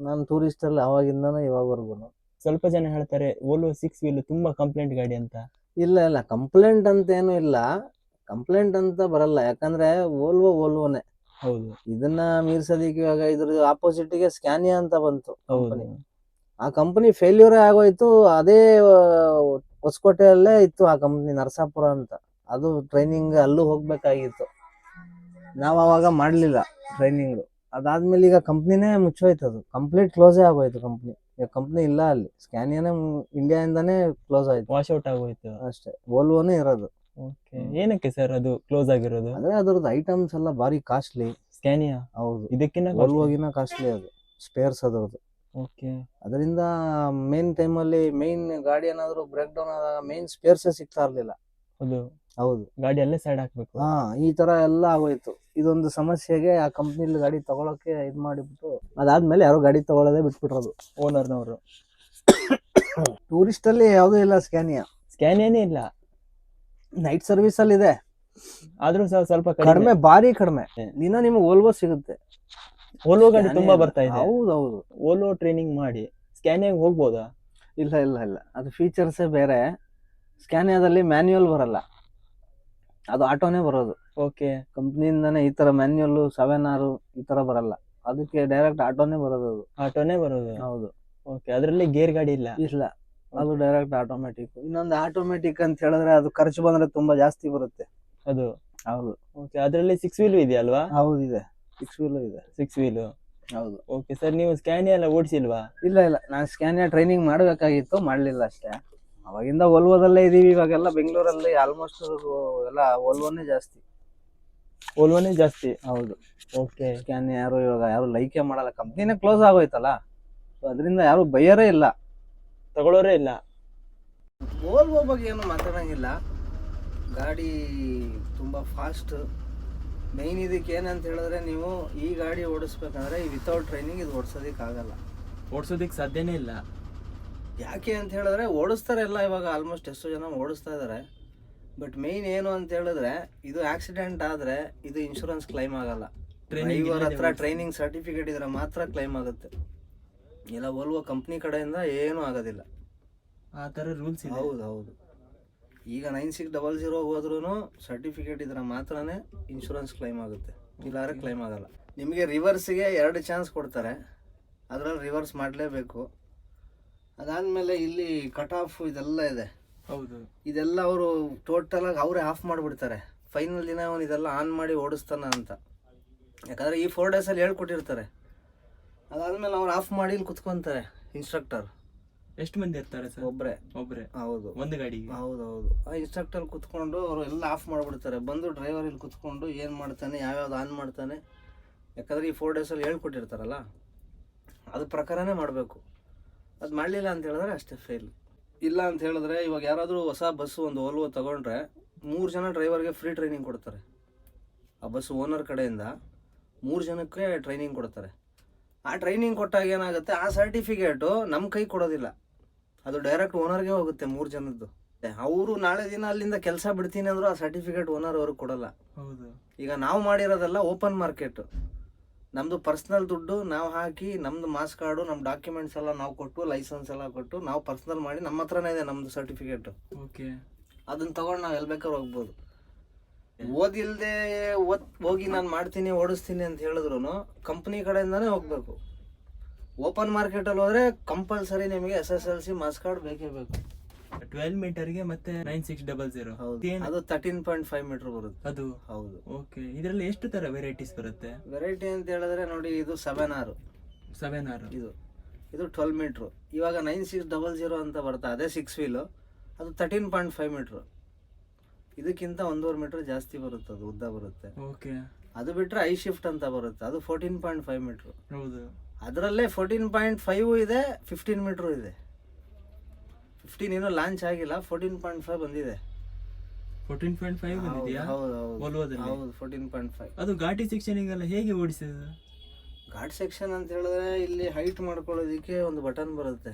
ನಾನು ಟೂರಿಸ್ಟ್ ಅಲ್ಲಿ ಅವಾಗಿಂದನೂ ಇವಾಗವರೆಗೂ. ಸ್ವಲ್ಪ ಜನ ಹೇಳ್ತಾರೆ ಓಲೋ ಸಿಕ್ಸ್ ವೀಲ್ ತುಂಬಾ ಕಂಪ್ಲೇಂಟ್ ಗಾಡಿ ಅಂತ. ಇಲ್ಲ ಇಲ್ಲ ಕಂಪ್ಲೇಂಟ್ ಅಂತ ಏನು ಇಲ್ಲ. ಕಂಪ್ಲೇಂಟ್ ಅಂತ ಬರಲ್ಲ. ಯಾಕಂದ್ರೆ ಓಲ್ವೋ ಓಲ್ವೋನೆ ಹೌದು. ಇದನ್ನ ಮೀರ್ಸೋದಿಕ್ಕೆ ಇವಾಗ ಇದ್ರ ಆಪೋಸಿಟ್ಗೆ ಸ್ಕ್ಯಾನಿಯಾ ಅಂತ ಬಂತು ಆ ಕಂಪನಿ ಫೇಲ್ಯೂರ್ ಆಗೋಯ್ತು. ಅದೇ ಹೊಸಕೋಟೆಯಲ್ಲೇ ಇತ್ತು ಆ ಕಂಪನಿ ನರಸಾಪುರ ಅಂತ. ಅದು ಟ್ರೈನಿಂಗ್ ಅಲ್ಲೂ ಹೋಗ್ಬೇಕಾಗಿತ್ತು. ನಾವ್ ಅವಾಗ ಮಾಡ್ಲಿಲ್ಲ ಟ್ರೈನಿಂಗ್ ಅದಾದ್ಮೇಲೆ ಈಗ ಕಂಪ್ನಿನೇ ಮುಚ್ಚೋಯ್ತು ಅದು. ಕಂಪ್ಲೀಟ್ ಕ್ಲೋಸೇ ಆಗೋಯ್ತು ಕಂಪ್ನಿ ಈಗ ಕಂಪ್ನಿ ಇಲ್ಲ ಅಲ್ಲಿ. ಸ್ಕ್ಯಾನಿಯಾನೇ ಇಂಡಿಯಾಯಿಂದಾನೇ ಕ್ಲೋಸ್ ಆಯ್ತು. ವಾಶ್ ಔಟ್ ಆಗೋಯ್ತು. ಅಷ್ಟೇ. ಓಲ್ವೋನೇ ಇರೋದು. ಓಕೆ. ಏನಕ್ಕೆ ಸರ್ ಅದು ಕ್ಲೋಸ್ ಆಗಿರೋದು? ಅಂದ್ರೆ ಅದ್ರದ್ದು ಐಟಮ್ಸ್ ಎಲ್ಲ ಬಾರಿ ಕಾಸ್ಟ್ಲಿ ಸ್ಕ್ಯಾನಿಯಾ ಹೌದು. ಇದಕ್ಕಿಂತ ಓಲ್ವೋಗಿನ ಕಾಸ್ಟ್ಲಿ ಅದು. ಸ್ಪೇರ್ಸ್ ಅದರದ್ದು. ಓಕೆ. ಅದರಿಂದ ಮೇನ್ ಟೈಮಲ್ಲಿ ಮೇನ್ ಗಾಡಿ ಏನಾದರೂ ಬ್ರೇಕ್ ಡೌನ್ ಆದಾಗ ಮೇನ್ ಸ್ಪೇರ್ಸ್ ಸಿಗ್ತಾ ಇರಲಿಲ್ಲ. ಹೌದು. ಹೌದು. ಗಾಡಿ ಅಲ್ಲೇ ಸೈಡ್ ಹಾಕ್ಬೇಕು. ಹಾ ಈ ತರ ಎಲ್ಲ ಆಗೋಯ್ತು. ಇದೊಂದು ಸಮಸ್ಯೆಗೆ ಆ ಕಂಪ್ನಿಲಿ ಗಾಡಿ ತಗೊಳಕ್ಕೆ ಇದ್ ಮಾಡಿಬಿಟ್ಟು ಅದಾದ್ಮೇಲೆ ಯಾರು ಗಾಡಿ ತಗೊಳ್ಳೋದೇ ಬಿಟ್ಬಿಟ್ರದು. ಓನರ್ನವರು ಟೂರಿಸ್ಟ್ (coughs) ಅಲ್ಲಿ ಯಾವ್ದು ಇಲ್ಲ ಸ್ಕ್ಯಾನಿಯಾ ಸ್ಕ್ಯಾನಿಯಾನೇ ಇಲ್ಲ. ನೈಟ್ ಸರ್ವಿಸ್ ಅಲ್ಲಿ ಇದೆ. ಆದ್ರೂ ಸಹ ಸ್ವಲ್ಪ ಕಡಿಮೆ. ಬಾರಿ ಕಡಿಮೆ. ದಿನ ನಿಮ್ಗೆ ಓಲ್ವೋ ಸಿಗುತ್ತೆ. ಓಲ್ವೋ ಗಾಡಿ ತುಂಬಾ ಬರ್ತಾ ಇದೆ. ಹೌದೌದು. ಓಲ್ವೋ ಟ್ರೈನಿಂಗ್ ಮಾಡಿ. ಸ್ಕ್ಯಾನಿಂಗ್ ಹೋಗ್ಬೋದಾ? ಇಲ್ಲ ಇಲ್ಲ ಇಲ್ಲ. ಅದು ಫೀಚರ್ಸೇ ಬೇರೆ. ಸ್ಕ್ಯಾನಿಯಾದಲ್ಲಿ ಮ್ಯಾನ್ಯುಯಲ್ ಬರಲ್ಲ. ಅದು ಆಟೋನೇ ಬರೋದು. ಓಕೆ ಕಂಪ್ನಿಯಿಂದಾನೆ ಈ ತರ ಮ್ಯಾನ್ಯುಯಲ್ ಸೆವೆನ್ ಆರು ಈ ತರ ಬರಲ್ಲ. ಅದಕ್ಕೆ ಡೈರೆಕ್ಟ್ ಆಟೋನೇ ಬರೋದು ಅದು. ಆಟೋನೇ ಬರೋದು. ಹೌದು. ಓಕೆ ಅದರಲ್ಲಿ ಗೇರ್ ಗಾಡಿ ಇಲ್ಲ? ಇಲ್ಲ. ಅದು ಡೈರೆಕ್ಟ್ ಆಟೋಮ್ಯಾಟಿಕ್ ಇನ್ನೊಂದು ಆಟೋಮೆಟಿಕ್ ಅಂತ ಹೇಳಿದ್ರೆ ಅದು ಖರ್ಚು ಬಂದ್ರೆ ತುಂಬಾ ಜಾಸ್ತಿ ಬರುತ್ತೆ. ಅದು? ಹೌದು. ಓಕೆ ಅದರಲ್ಲಿ ಸಿಕ್ಸ್ ವೀಲ್ ಇದೆಯಲ್ವಾ ಹೌದು ಇದೆ ಸಿಕ್ಸ್ ವೀಲ್ ಇದೆ. ಸಿಕ್ಸ್ ವೀಲ್ ಹೌದು. ಓಕೆ ಸರ್ ನೀವು ಸ್ಕ್ಯಾನಿಯಾ ಎಲ್ಲ ಓಡಿಸಿಲ್ವಾ? ಇಲ್ಲ ಇಲ್ಲ. ನಾನು ಸ್ಕ್ಯಾನಿಯಾ ಟ್ರೈನಿಂಗ್ ಮಾಡಬೇಕಾಗಿತ್ತು ಮಾಡಲಿಲ್ಲ ಅಷ್ಟೇ. ಅವಾಗಿಂದ ಓಲ್ವೋದಲ್ಲೇ ಇದೀವಿ ಇವಾಗೆಲ್ಲ ಬೆಂಗಳೂರಲ್ಲಿ ಆಲ್ಮೋಸ್ಟ್ ಎಲ್ಲ ಓಲ್ವೋನೇ ಜಾಸ್ತಿ. ಓಲ್ವೋನೇ ಜಾಸ್ತಿ? ಹೌದು. ಓಕೆ ಸ್ಕ್ಯಾನ್ ಯಾರು ಇವಾಗ ಯಾರು ಲೈಕೆ ಮಾಡಲ್ಲ. ಕಂಪ್ನಿನೇ ಕ್ಲೋಸ್ ಆಗೋಯ್ತಲ್ಲ. ಸೊ ಅದರಿಂದ ಯಾರು ಬೈಯರೇ ಇಲ್ಲ. ತಗೊಳ್ಳೋರೇ ಇಲ್ಲ. ಓಲ್ವೋ ಬಗ್ಗೆ ಏನು ಮಾತಾಡಂಗಿಲ್ಲ. ಗಾಡಿ ತುಂಬ ಫಾಸ್ಟ್ ಮೈನ್ ಇದಕ್ಕೆ ಏನಂತ ಹೇಳಿದ್ರೆ ನೀವು ಈ ಗಾಡಿ ಓಡಿಸ್ಬೇಕಂದ್ರೆ ವಿತೌಟ್ ಟ್ರೈನಿಂಗ್ ಇದು ಓಡಿಸೋದಕ್ಕೆ ಆಗಲ್ಲ ಓಡಿಸೋದಿಕ್ಕೆ ಸಾಧ್ಯನೇ ಇಲ್ಲ. ಯಾಕೆ ಅಂತ ಹೇಳಿದ್ರೆ ಓಡಿಸ್ತಾರೆ ಎಲ್ಲ ಇವಾಗ ಆಲ್ಮೋಸ್ಟ್ ಎಷ್ಟೋ ಜನ ಓಡಿಸ್ತಾ ಇದ್ದಾರೆ. ಬಟ್ ಮೇಯ್ನ್ ಏನು ಅಂತ ಹೇಳಿದ್ರೆ ಇದು ಆಕ್ಸಿಡೆಂಟ್ ಆದರೆ ಇದು ಇನ್ಶೂರೆನ್ಸ್ ಕ್ಲೈಮ್ ಆಗಲ್ಲ. ಡ್ರೈವರ್ ಹತ್ರ ಟ್ರೈನಿಂಗ್ ಸರ್ಟಿಫಿಕೇಟ್ ಇದ್ರೆ ಮಾತ್ರ ಕ್ಲೈಮ್ ಆಗುತ್ತೆ. ಇಲ್ಲ ಓಲ್ವೋ ಕಂಪ್ನಿ ಕಡೆಯಿಂದ ಏನೂ ಆಗೋದಿಲ್ಲ. ಆ ಥರ ರೂಲ್ಸ್ ಇದೆ. ಹೌದು ಹೌದು. ಈಗ ನೈನ್ ಸಿಕ್ಸ್ ಡಬಲ್ ಜೀರೋ ಹೋದ್ರೂ ಸರ್ಟಿಫಿಕೇಟ್ ಇದ್ರೆ ಮಾತ್ರನೇ ಇನ್ಶೂರೆನ್ಸ್ ಕ್ಲೈಮ್ ಆಗುತ್ತೆ. ಇಲ್ಲಾದ್ರೆ ಕ್ಲೈಮ್ ಆಗಲ್ಲ. ನಿಮಗೆ ರಿವರ್ಸಿಗೆ ಎರಡು ಚಾನ್ಸ್ ಕೊಡ್ತಾರೆ. ಅದರಲ್ಲಿ ರಿವರ್ಸ್ ಮಾಡಲೇಬೇಕು. ಅದಾದಮೇಲೆ ಇಲ್ಲಿ ಕಟ್ ಆಫ್ ಇದೆಲ್ಲ ಇದೆ. ಹೌದು. ಇದೆಲ್ಲ ಅವರು ಟೋಟಲಾಗಿ ಅವರೇ ಆಫ್ ಮಾಡಿಬಿಡ್ತಾರೆ. ಫೈನಲ್ ದಿನ ಅವನು ಇದೆಲ್ಲ ಆನ್ ಮಾಡಿ ಓಡಿಸ್ತಾನ ಅಂತ. ಯಾಕಂದರೆ ಈ ಫೋರ್ ಡೇಸಲ್ಲಿ ಹೇಳ್ಕೊಟ್ಟಿರ್ತಾರೆ. ಅದಾದ್ಮೇಲೆ ಅವ್ರು ಆಫ್ ಮಾಡಿ ಇಲ್ಲಿ ಕುತ್ಕೊಂತಾರೆ ಇನ್ಸ್ಟ್ರಕ್ಟರ್ ಎಷ್ಟು ಮಂದಿ ಇರ್ತಾರೆ ಸರ್? ಒಬ್ಬರೇ ಒಬ್ಬರೇ ಹೌದು. ಒಂದು ಗಾಡಿಗೆ? ಹೌದೌದು. ಆ ಇನ್ಸ್ಟ್ರಕ್ಟರ್ ಕುತ್ಕೊಂಡು ಅವರು ಎಲ್ಲ ಆಫ್ ಮಾಡಿಬಿಡ್ತಾರೆ. ಬಂದು ಡ್ರೈವರ್ ಇಲ್ಲಿ ಕುತ್ಕೊಂಡು ಏನು ಮಾಡ್ತಾನೆ ಯಾವ್ಯಾವ್ದು ಆನ್ ಮಾಡ್ತಾನೆ. ಯಾಕಂದ್ರೆ ಈ ಫೋರ್ ಡೇಸಲ್ಲಿ ಹೇಳ್ಕೊಟ್ಟಿರ್ತಾರಲ್ಲ ಅದ್ರ ಪ್ರಕಾರನೇ ಮಾಡಬೇಕು. ಅದು ಮಾಡಲಿಲ್ಲ ಅಂತ ಹೇಳಿದ್ರೆ ಅಷ್ಟೇ ಫೇಲ್ ಇಲ್ಲ ಅಂತ ಹೇಳಿದ್ರೆ ಇವಾಗ ಯಾರಾದರೂ ಹೊಸ ಬಸ್ಸು ಒಂದು ಓಲ್ವೋ ತಗೊಂಡ್ರೆ ಮೂರು ಜನ ಡ್ರೈವರ್ಗೆ ಫ್ರೀ ಟ್ರೈನಿಂಗ್ ಕೊಡ್ತಾರೆ. ಆ ಬಸ್ ಓನರ್ ಕಡೆಯಿಂದ ಮೂರು ಜನಕ್ಕೆ ಟ್ರೈನಿಂಗ್ ಕೊಡ್ತಾರೆ. ಆ ಟ್ರೈನಿಂಗ್ ಕೊಟ್ಟಾಗ ಏನಾಗುತ್ತೆ? ಆ ಸರ್ಟಿಫಿಕೇಟು ನಮ್ಮ ಕೈ ಕೊಡೋದಿಲ್ಲ. ಅದು ಡೈರೆಕ್ಟ್ ಓನರ್ಗೆ ಹೋಗುತ್ತೆ ಮೂರು ಜನದ್ದು. ಅವರು ನಾಳೆ ದಿನ ಅಲ್ಲಿಂದ ಕೆಲಸ ಬಿಡ್ತೀನಿ ಅಂದ್ರು ಆ ಸರ್ಟಿಫಿಕೇಟ್ ಓನರ್ ಅವ್ರಿಗೆ ಕೊಡಲ್ಲ. ಈಗ ನಾವು ಮಾಡಿರೋದೆಲ್ಲ ಓಪನ್ ಮಾರ್ಕೆಟ್ ನಮ್ದು ಪರ್ಸ್ನಲ್ ದುಡ್ಡು ನಾವು ಹಾಕಿ ನಮ್ದು ಮಾಸ್ ಕಾರ್ಡು ನಮ್ಮ ಡಾಕ್ಯುಮೆಂಟ್ಸ್ ಎಲ್ಲ ನಾವು ಕೊಟ್ಟು ಲೈಸೆನ್ಸ್ ಎಲ್ಲ ಕೊಟ್ಟು ನಾವು ಪರ್ಸ್ನಲ್ ಮಾಡಿ ನಮ್ಮ ಹತ್ರನೇ ಇದೆ ನಮ್ದು ಸರ್ಟಿಫಿಕೇಟ್ ಓಕೆ ಅದನ್ನ ತಗೊಂಡು ನಾವು ಎಲ್ಲಿ ಬೇಕಾದ್ರೂ ಹೋಗ್ಬೋದು. ಓದಿಲ್ದೆ ಓದ್ ಹೋಗಿ ನಾನು ಮಾಡ್ತೀನಿ ಓಡಿಸ್ತೀನಿ ಅಂತ ಹೇಳಿದ್ರು ಕಂಪ್ನಿ ಕಡೆಯಿಂದಾನೇ ಹೋಗ್ಬೇಕು. ಓಪನ್ ಮಾರ್ಕೆಟಲ್ಲಿ ಹೋದ್ರೆ ಕಂಪಲ್ಸರಿ ನಿಮಗೆ S S L C marks card ಬೇಕೇ ಬೇಕು. ಟ್ವೆಲ್ ಮೀಟರ್ಗೆ ಮತ್ತೆ ನೈನ್ ಸಿಕ್ಸ್ ಡಬಲ್ ಜೀರೋ ಹೌದು. ಅದು ತರ್ಟೀನ್ ಪಾಯಿಂಟ್ ಫೈವ್ ಮೀಟರ್ ಬರುತ್ತೆ. ಅದು? ಹೌದು. ಓಕೆ ಇದರಲ್ಲಿ ಎಷ್ಟು ತರ ವೆರೈಟೀಸ್ ಬರುತ್ತೆ? ವೆರೈಟಿ ಅಂತ ಹೇಳಿದ್ರೆ ನೋಡಿ ಇದು ಸೆವೆನ್ ಆರು. Seven R. ಇದು. ಇದು ಟ್ವೆಲ್ ಮೀಟ್ರು ಇವಾಗ ನೈನ್ ಸಿಕ್ಸ್ ಡಬಲ್ ಜೀರೋ ಅಂತ ಬರುತ್ತೆ ಅದೇ ಸಿಕ್ಸ್ ವೀಲು ಅದು ತರ್ಟೀನ್ ಪಾಯಿಂಟ್ ಫೈವ್ ಮೀಟ್ರು ಇದಕ್ಕಿಂತ ಒಂದೂವರೆ ಮೀಟರ್ ಜಾಸ್ತಿ ಬರುತ್ತೆ ಅದು ಉದ್ದ ಬರುತ್ತೆ. ಓಕೆ ಅದು ಬಿಟ್ಟರೆ ಐ ಶಿಫ್ಟ್ ಅಂತ ಬರುತ್ತೆ. ಅದು ಫೋರ್ಟೀನ್ ಪಾಯಿಂಟ್ ಫೈವ್ ಮೀಟ್ರ್ ಹೌದು. ಅದರಲ್ಲೇ ಫೋರ್ಟೀನ್ ಪಾಯಿಂಟ್ ಫೈವ್ ಇದೆ ಫಿಫ್ಟೀನ್ ಮೀಟ್ರು ಇದೆ. ಫಿಫ್ಟೀನ್ ಏನೋ ಲಾಂಚ್ ಆಗಿಲ್ಲ ಫೋರ್ಟೀನ್ ಪಾಯಿಂಟ್ ಫೈವ್ ಬಂದಿದೆ. ಫೋರ್ಟೀನ್ ಪಾಯಿಂಟ್ ಫೈವ್ ಬಂದಿದೆಯಾ? ಹೌದು ಹೌದು? ಹೌದು ಫೋರ್ಟೀನ್ ಪಾಯಿಂಟ್ ಫೈವ್ ಅದು ಘಾಟಿ ಸೆಕ್ಷನಿಗೆಲ್ಲ ಹೇಗೆ ಓಡಿಸಿದ ಘಾಟ್ ಸೆಕ್ಷನ್ ಅಂತ ಹೇಳಿದ್ರೆ ಇಲ್ಲಿ ಹೈಟ್ ಮಾಡ್ಕೊಳ್ಳೋದಕ್ಕೆ ಒಂದು ಬಟನ್ ಬರುತ್ತೆ.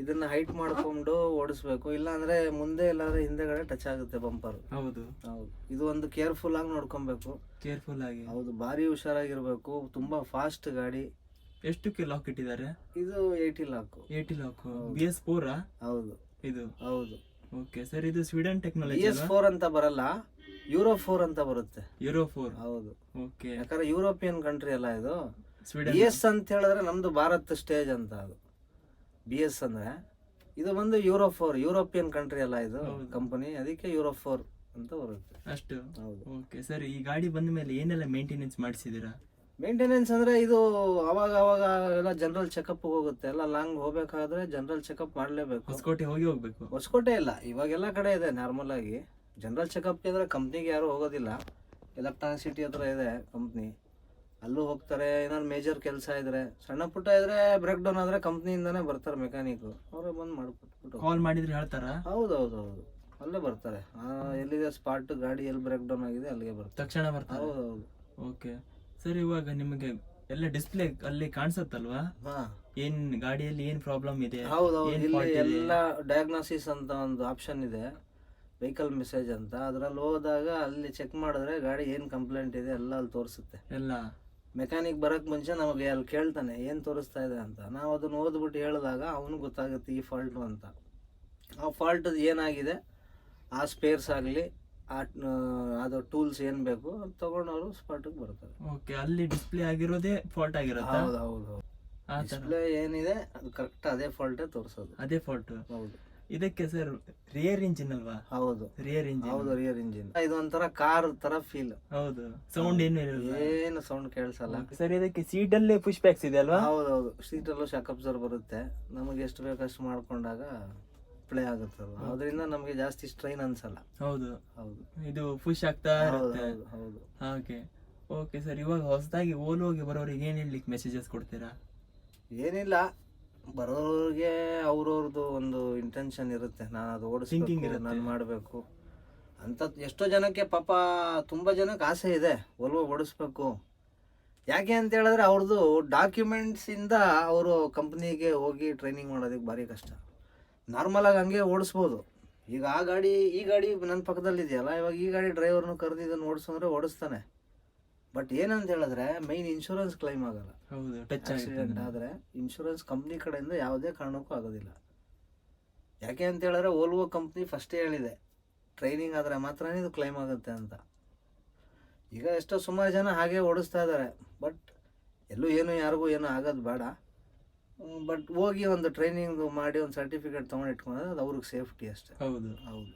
ಇದನ್ನ ಹೈಟ್ ಮಾಡ್ಕೊಂಡು ಓಡಿಸ್ಬೇಕು. ಇಲ್ಲ ಅಂದ್ರೆ ಮುಂದೆ ಎಲ್ಲಾದ್ರೆ ಹಿಂದೆಗಡೆ ಟಚ್ ಆಗುತ್ತೆ ಬಂಪರ್ ಹೌದು. ಹೌದು. ಇದು ಒಂದು ಕೇರ್ಫುಲ್ ಆಗಿ ನೋಡ್ಕೊಬೇಕು. ಕೇರ್ಫುಲ್ ಆಗಿ. ಹೌದು ಭಾರಿ ಹುಷಾರಾಗಿರ್ಬೇಕು. ತುಂಬಾ ಫಾಸ್ಟ್ ಗಾಡಿ. ಎಷ್ಟಕ್ಕೆ ಲಾಕ್ ಇಟ್ಟಿದ್ದಾರೆ? ಇದು eighty lakh eighty lakh B S four ಹೌದು. ಇದು? ಹೌದು. ಓಕೆ ಸರ್ ಇದು ಸ್ವೀಡನ್ ಟೆಕ್ನಾಲಜಿ ಎಸ್ ಫೋರ್ ಅಂತ ಬರಲ್ಲ ಯೂರೋ ಫೋರ್ ಅಂತ ಬರುತ್ತೆ. ಯೂರೋ ಫೋರ್ ಹೌದು. ಓಕೆ ಯಾಕಂದ್ರೆ ಯುರೋಪಿಯನ್ ಕಂಟ್ರಿ ಅಲ್ಲ ಇದು. ಸ್ವೀಡನ್ ಎಸ್ ಅಂತ ಹೇಳಿದ್ರೆ ನಮ್ದು ಭಾರತ್ ಸ್ಟೇಜ್ ಅಂತ ಅದು. ಬಿ ಎಸ್ ಅಂದರೆ ಇದು ಬಂದು ಯುರೋಪ್ ಫೋರ್ ಯುರೋಪಿಯನ್ ಕಂಟ್ರಿ ಅಲ್ಲ ಇದು. ಕಂಪನಿ ಅದಕ್ಕೆ ಯುರೋಪ್ ಫೋರ್ ಅಂತ ಬರುತ್ತೆ. ಅಷ್ಟು? ಹೌದು. ಓಕೆ ಸರ್ ಈ ಗಾಡಿ ಬಂದ ಮೇಲೆ ಏನೆಲ್ಲ ಮೇಂಟೆನೆನ್ಸ್ ಮಾಡಿಸಿದ್ದೀರಾ? ಮೇಂಟೆನೆನ್ಸ್ ಅಂದರೆ ಇದು ಅವಾಗ ಅವಾಗ ಎಲ್ಲ ಜನರಲ್ ಚೆಕಪ್ ಹೋಗುತ್ತೆ. ಎಲ್ಲ ಲಾಂಗ್ ಹೋಗ್ಬೇಕಾದ್ರೆ ಜನರಲ್ ಚೆಕಪ್ ಮಾಡಲೇಬೇಕು. ಹೊಸಕೋಟೆ ಹೋಗಿ ಹೋಗ್ಬೇಕು? ಹೊಸಕೋಟೆ ಇಲ್ಲ ಇವಾಗೆಲ್ಲ ಕಡೆ ಇದೆ ನಾರ್ಮಲ್ ಆಗಿ. ಜನರಲ್ ಚೆಕಪ್ ಅಂದ್ರೆ ಕಂಪ್ನಿಗೆ ಯಾರು ಹೋಗೋದಿಲ್ಲ. ಎಲೆಕ್ಟ್ರಾನಿಕ್ ಸಿಟಿ ಹತ್ರ ಇದೆ ಕಂಪ್ನಿ ಅಲ್ಲೂ ಹೋಗ್ತಾರೆ ಏನಾದ್ರು ಮೇಜರ್ ಕೆಲಸ ಇದ್ರೆ. ಸಣ್ಣ ಪುಟ್ಟ ಇದ್ರೆ ಬ್ರೇಕ್ ಡೌನ್ ಆದ್ರೆ ಕಂಪ್ನಿಯಿಂದಾನೇ ಬರ್ತಾರೆ ಮೆಕ್ಯಾನಿಕ್ ಅವರೇ ಬಂದು ಮಾಡ್ಬಿಟ್ಬಿಟ್ಟು ಕಾಲ್ ಮಾಡಿದ್ರೆ ಹೇಳ್ತಾರಾ? ಹೌದು ಹೌದು ಹೌದು ಅಲ್ಲೇ ಬರ್ತಾರೆ. ಆ, ಎಲ್ಲಿದೆ ಸ್ಪಾಟ್ ಗಾಡಿ ಎಲ್ಲಿ ಬ್ರೇಕ್ ಡೌನ್ ಆಗಿದೆ ಅಲ್ಲಿಗೆ ಬರ್ತಾರೆ. ತಕ್ಷಣ ಬರ್ತಾರೆ? ಹೌದು ಹೌದು ಓಕೆ ಸರ್ ಇವಾಗ ನಿಮಗೆ ಎಲ್ಲ ಡಿಸ್ಪ್ಲೇ ಅಲ್ಲಿ ಕಾಣಿಸುತ್ತಲ್ವಾ? ಹಾ. ಏನ್ ಗಾಡಿಯಲ್ಲಿ ಏನ್ ಪ್ರಾಬ್ಲಮ್ ಇದೆ? ಹೌದು ಹೌದು ಏನ್ ಇಲ್ಲಿ fault ಇದೆ? ಎಲ್ಲ ಡಯಾಗ್ನೋಸಿಸ್ ಅಂತ ಒಂದು ಆಪ್ಷನ್ ಇದೆ. ವೆಹಿಕಲ್ ಮೆಸೇಜ್ ಅಂತ. ಅದ್ರಲ್ಲಿ ಹೋದಾಗ ಅಲ್ಲಿ ಚೆಕ್ ಮಾಡಿದ್ರೆ ಗಾಡಿ ಏನ್ ಕಂಪ್ಲೇಂಟ್ ಇದೆ ಎಲ್ಲ ಅಲ್ಲಿ ತೋರಿಸುತ್ತೆ. ಎಲ್ಲ. ಮೆಕ್ಯಾನಿಕ್ ಬರಕ್ ಮುಂಚೆ ನಮಗೆ ಅಲ್ಲಿ ಕೇಳ್ತಾನೆ ಏನು ತೋರಿಸ್ತಾ ಇದೆ ಅಂತ? ನಾವು ಅದನ್ನ ಓದ್ಬಿಟ್ಟು ಹೇಳಿದಾಗ ಅವನು ಗೊತ್ತಾಗುತ್ತೆ ಈ ಫಾಲ್ಟು ಅಂತ. ಆ ಫಾಲ್ಟ್ ಏನಾಗಿದೆ? ಆ ಸ್ಪೇರ್ಸ್ ಆಗಲಿ ಆ ಅದು ಟೂಲ್ಸ್ ಏನು ಬೇಕು ಅದು ತಗೊಂಡು ಅವರು ಸ್ಪಾಟಿಗೆ ಬರ್ತಾರೆ. ಓಕೆ ಅಲ್ಲಿ ಡಿಸ್ಪ್ಲೇ ಆಗಿರೋದೇ ಫಾಲ್ಟ್ ಆಗಿರೋದು ಹೌದು ಹೌದು ಡಿಸ್ಪ್ಲೇ ಏನಿದೆ ಅದು ಕರೆಕ್ಟ್ ಅದೇ ಫಾಲ್ಟೇ ತೋರಿಸೋದು. ಅದೇ ಫಾಲ್ಟ್ ಹೌದು. ಇದಕ್ಕೆ ಸರ್ ರಿಯರ್ ಇಂಜಿನ್ ಅಲ್ವಾ? ಹೌದು. ರಿಯರ್ ಇಂಜಿನ್ ಹೌದು ರಿಯರ್ ಇಂಜಿನ್ ಇದು ಒಂಥರ ಕಾರ್ ತರ ಫೀಲ್ ಹೌದು. ಸೌಂಡ್ ಏನು ಇರಲ್ಲ? ಏನು ಸೌಂಡ್ ಕೇಳಿಸಲ್ಲ. ಸರ್ ಇದಕ್ಕೆ ಸೀಟ್ ಅಲ್ಲೇ ಪುಷ್ ಬ್ಯಾಕ್ಸ್ ಇದೆ ಅಲ್ವಾ? ಹೌದು ಹೌದು ಸೀಟ್ ಅಲ್ಲೂ ಶಾಕ್ ಅಬ್ಸರ್ ಬರುತ್ತೆ. ನಮಗೆ ಎಷ್ಟು ಬೇಕಷ್ಟು ಮಾಡ್ಕೊಂಡಾಗ ಪ್ಲೇ ಆಗುತ್ತೆ ಅದು ಅದರಿಂದ ನಮಗೆ ಜಾಸ್ತಿ ಸ್ಟ್ರೈನ್ ಅನ್ಸಲ್ಲ. ಹೌದು. ಹೌದು. ಇದು ಪುಷ್ ಆಗ್ತಾ ಹೌದು ಇರುತ್ತೆ ಹೌದು. ಓಕೆ ಹಾಗೆ ಓಕೆ ಸರ್ ಇವಾಗ ಹೊಸದಾಗಿ ಓಲೋಗೆ ಬರೋರಿಗೆ ಏನು ಹೇಳ್ಲಿಕ್ಕೆ ಮೆಸೇಜಸ್ ಕೊಡ್ತೀರಾ? ಏನಿಲ್ಲ. ಬರೋರಿಗೆ ಅವ್ರವ್ರದ್ದು ಒಂದು ಇಂಟೆನ್ಷನ್ ಇರುತ್ತೆ. ನಾನು ಅದು Thinking ಓಡಿಸ್ಬೇಕು ಇರುತ್ತೆ. ನಾನು ಮಾಡಬೇಕು. ಅಂತ ಎಷ್ಟೋ ಜನಕ್ಕೆ ಪಾಪ ತುಂಬ ಜನಕ್ಕೆ ಆಸೆ ಇದೆ. ಒಲ್ವ ಓಡಿಸ್ಬೇಕು. ಯಾಕೆ ಅಂತ ಹೇಳಿದ್ರೆ ಅವ್ರದ್ದು ಡಾಕ್ಯುಮೆಂಟ್ಸ್ ಇಂದ ಅವರು ಕಂಪ್ನಿಗೆ ಹೋಗಿ ಟ್ರೈನಿಂಗ್ ಮಾಡೋದಕ್ಕೆ ಭಾರಿ ಕಷ್ಟ. ನಾರ್ಮಲಾಗಿ ಹಂಗೆ ಓಡಿಸ್ಬೋದು. ಈಗ ಆ ಗಾಡಿ ಈ ಗಾಡಿ ನನ್ನ ಪಕ್ಕದಲ್ಲಿದೆಯಲ್ಲ ಇವಾಗ ಈ ಗಾಡಿ ಡ್ರೈವರ್ನು ಕರೆದು ಇದನ್ನು ಓಡಿಸಂದ್ರೆ ಓಡಿಸ್ತಾನೆ. ಬಟ್ ಏನಂತ ಹೇಳಿದ್ರೆ ಮೈನ್ ಇನ್ಶೂರೆನ್ಸ್ ಕ್ಲೈಮ್ ಆಗಲ್ಲ. ಹೌದು ಟಚ್ ಆಕ್ಸಿಡೆಂಟ್ ಆದರೆ ಇನ್ಶೂರೆನ್ಸ್ ಕಂಪ್ನಿ ಕಡೆಯಿಂದ ಯಾವುದೇ ಕಾರಣಕ್ಕೂ ಆಗೋದಿಲ್ಲ. ಯಾಕೆ ಅಂತ ಹೇಳಿದ್ರೆ ಓಲ್ವೋ ಕಂಪ್ನಿ ಫಸ್ಟೇ ಹೇಳಿದೆ ಟ್ರೈನಿಂಗ್ ಆದರೆ ಮಾತ್ರ ಇದು ಕ್ಲೈಮ್ ಆಗುತ್ತೆ ಅಂತ. ಈಗ ಎಷ್ಟೋ ಸುಮಾರು ಜನ ಹಾಗೆ ಓಡಿಸ್ತಾ ಇದ್ದಾರೆ. ಬಟ್ ಎಲ್ಲೂ ಏನು ಯಾರಿಗೂ ಏನು ಆಗೋದು ಬೇಡ. ಬಟ್ ಹೋಗಿ ಒಂದು ಟ್ರೈನಿಂಗ್ ಮಾಡಿ ಒಂದು ಸರ್ಟಿಫಿಕೇಟ್ ತೊಗೊಂಡು ಇಟ್ಕೊಂಡ್ರೆ ಅದು ಅವ್ರಿಗೆ ಸೇಫ್ಟಿ ಅಷ್ಟೇ. ಹೌದು. ಹೌದು.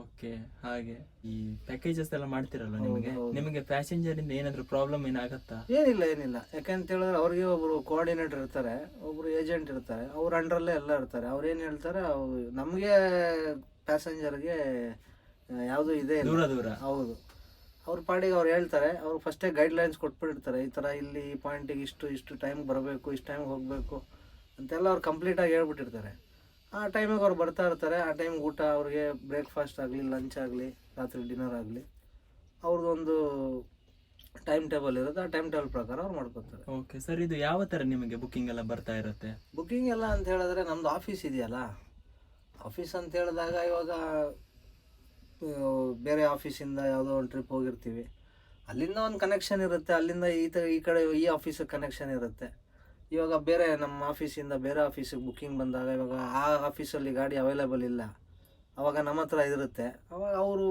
ಓಕೆ ಹಾಗೆ. ಈ ಪ್ಯಾಕೇಜಸ್ ಎಲ್ಲ ಮಾಡ್ತಿರಲ್ಲ ನಿಮಗೆ? ನಿಮಗೆ ಪ್ಯಾಸೆಂಜರ್ ಇಂದ ಏನಾದ್ರು ಪ್ರಾಬ್ಲಮ್ ಏನಾಗತ್ತಾ? ಏನಿಲ್ಲ ಏನಿಲ್ಲ. ಯಾಕಂತ ಹೇಳಿದ್ರೆ ಅವ್ರಿಗೆ ಒಬ್ರು ಕೋಆರ್ಡಿನೇಟರ್ ಇರ್ತಾರೆ ಒಬ್ರು ಏಜೆಂಟ್ ಇರ್ತಾರೆ. ಅವ್ರ ಅಂಡ್ರಲ್ಲೇ ಎಲ್ಲ ಇರ್ತಾರೆ. ಅವ್ರು ಏನು ಹೇಳ್ತಾರೆ ನಮಗೆ ಪ್ಯಾಸೆಂಜರ್ಗೆ ಯಾವುದು ಇದೆ ದೂರ ದೂರ. ಹೌದು. ಅವ್ರ ಪಾಡಿಗೆ ಅವ್ರು ಹೇಳ್ತಾರೆ ಅವ್ರು ಫಸ್ಟೇ ಗೈಡ್ಲೈನ್ಸ್ ಕೊಟ್ಬಿಟ್ಟಿರ್ತಾರೆ. ಈ ಥರ ಇಲ್ಲಿ ಈ ಪಾಯಿಂಟಿಗೆ ಇಷ್ಟು ಇಷ್ಟು ಟೈಮ್ ಬರಬೇಕು ಇಷ್ಟು ಟೈಮ್ ಹೋಗಬೇಕು ಅಂತೆಲ್ಲ ಅವ್ರು ಕಂಪ್ಲೀಟಾಗಿ ಹೇಳ್ಬಿಟ್ಟಿರ್ತಾರೆ. ಆ ಟೈಮಿಗೆ ಅವ್ರು ಬರ್ತಾ ಇರ್ತಾರೆ. ಆ ಟೈಮ್ಗೆ ಊಟ ಅವ್ರಿಗೆ ಬ್ರೇಕ್ಫಾಸ್ಟ್ ಆಗಲಿ ಲಂಚ್ ಆಗಲಿ ರಾತ್ರಿ ಡಿನ್ನರ್ ಆಗಲಿ ಅವ್ರದ್ದೊಂದು ಟೈಮ್ ಟೇಬಲ್ ಇರುತ್ತೆ. ಆ ಟೈಮ್ ಟೇಬಲ್ ಪ್ರಕಾರ ಅವ್ರು ಮಾಡ್ಕೊತಾರೆ. ಓಕೆ ಸರ್ ಇದು ಯಾವ ಥರ ನಿಮಗೆ ಬುಕ್ಕಿಂಗ್ ಎಲ್ಲ ಬರ್ತಾ ಇರುತ್ತೆ? ಬುಕ್ಕಿಂಗ್ ಎಲ್ಲ ಅಂತ ಹೇಳಿದ್ರೆ ನಮ್ಮದು ಆಫೀಸ್ ಇದೆಯಲ್ಲ? ಆಫೀಸ್ ಅಂತ ಹೇಳಿದಾಗ ಇವಾಗ ಬೇರೆ ಆಫೀಸಿಂದ ಯಾವುದೋ ಒಂದು ಟ್ರಿಪ್ ಹೋಗಿರ್ತೀವಿ. ಅಲ್ಲಿಂದ ಒಂದು ಕನೆಕ್ಷನ್ ಇರುತ್ತೆ. ಅಲ್ಲಿಂದ ಈ ಈ ಕಡೆ ಈ ಆಫೀಸಿಗೆ ಕನೆಕ್ಷನ್ ಇರುತ್ತೆ. ಇವಾಗ ಬೇರೆ ನಮ್ಮ ಆಫೀಸಿಂದ ಬೇರೆ ಆಫೀಸಿಗೆ ಬುಕ್ಕಿಂಗ್ ಬಂದಾಗ ಇವಾಗ ಆ ಆಫೀಸಲ್ಲಿ ಗಾಡಿ ಅವೈಲೇಬಲ್ ಇಲ್ಲ. ಅವಾಗ ನಮ್ಮ ಹತ್ರ ಇರುತ್ತೆ. ಅವಾಗ ಅವರು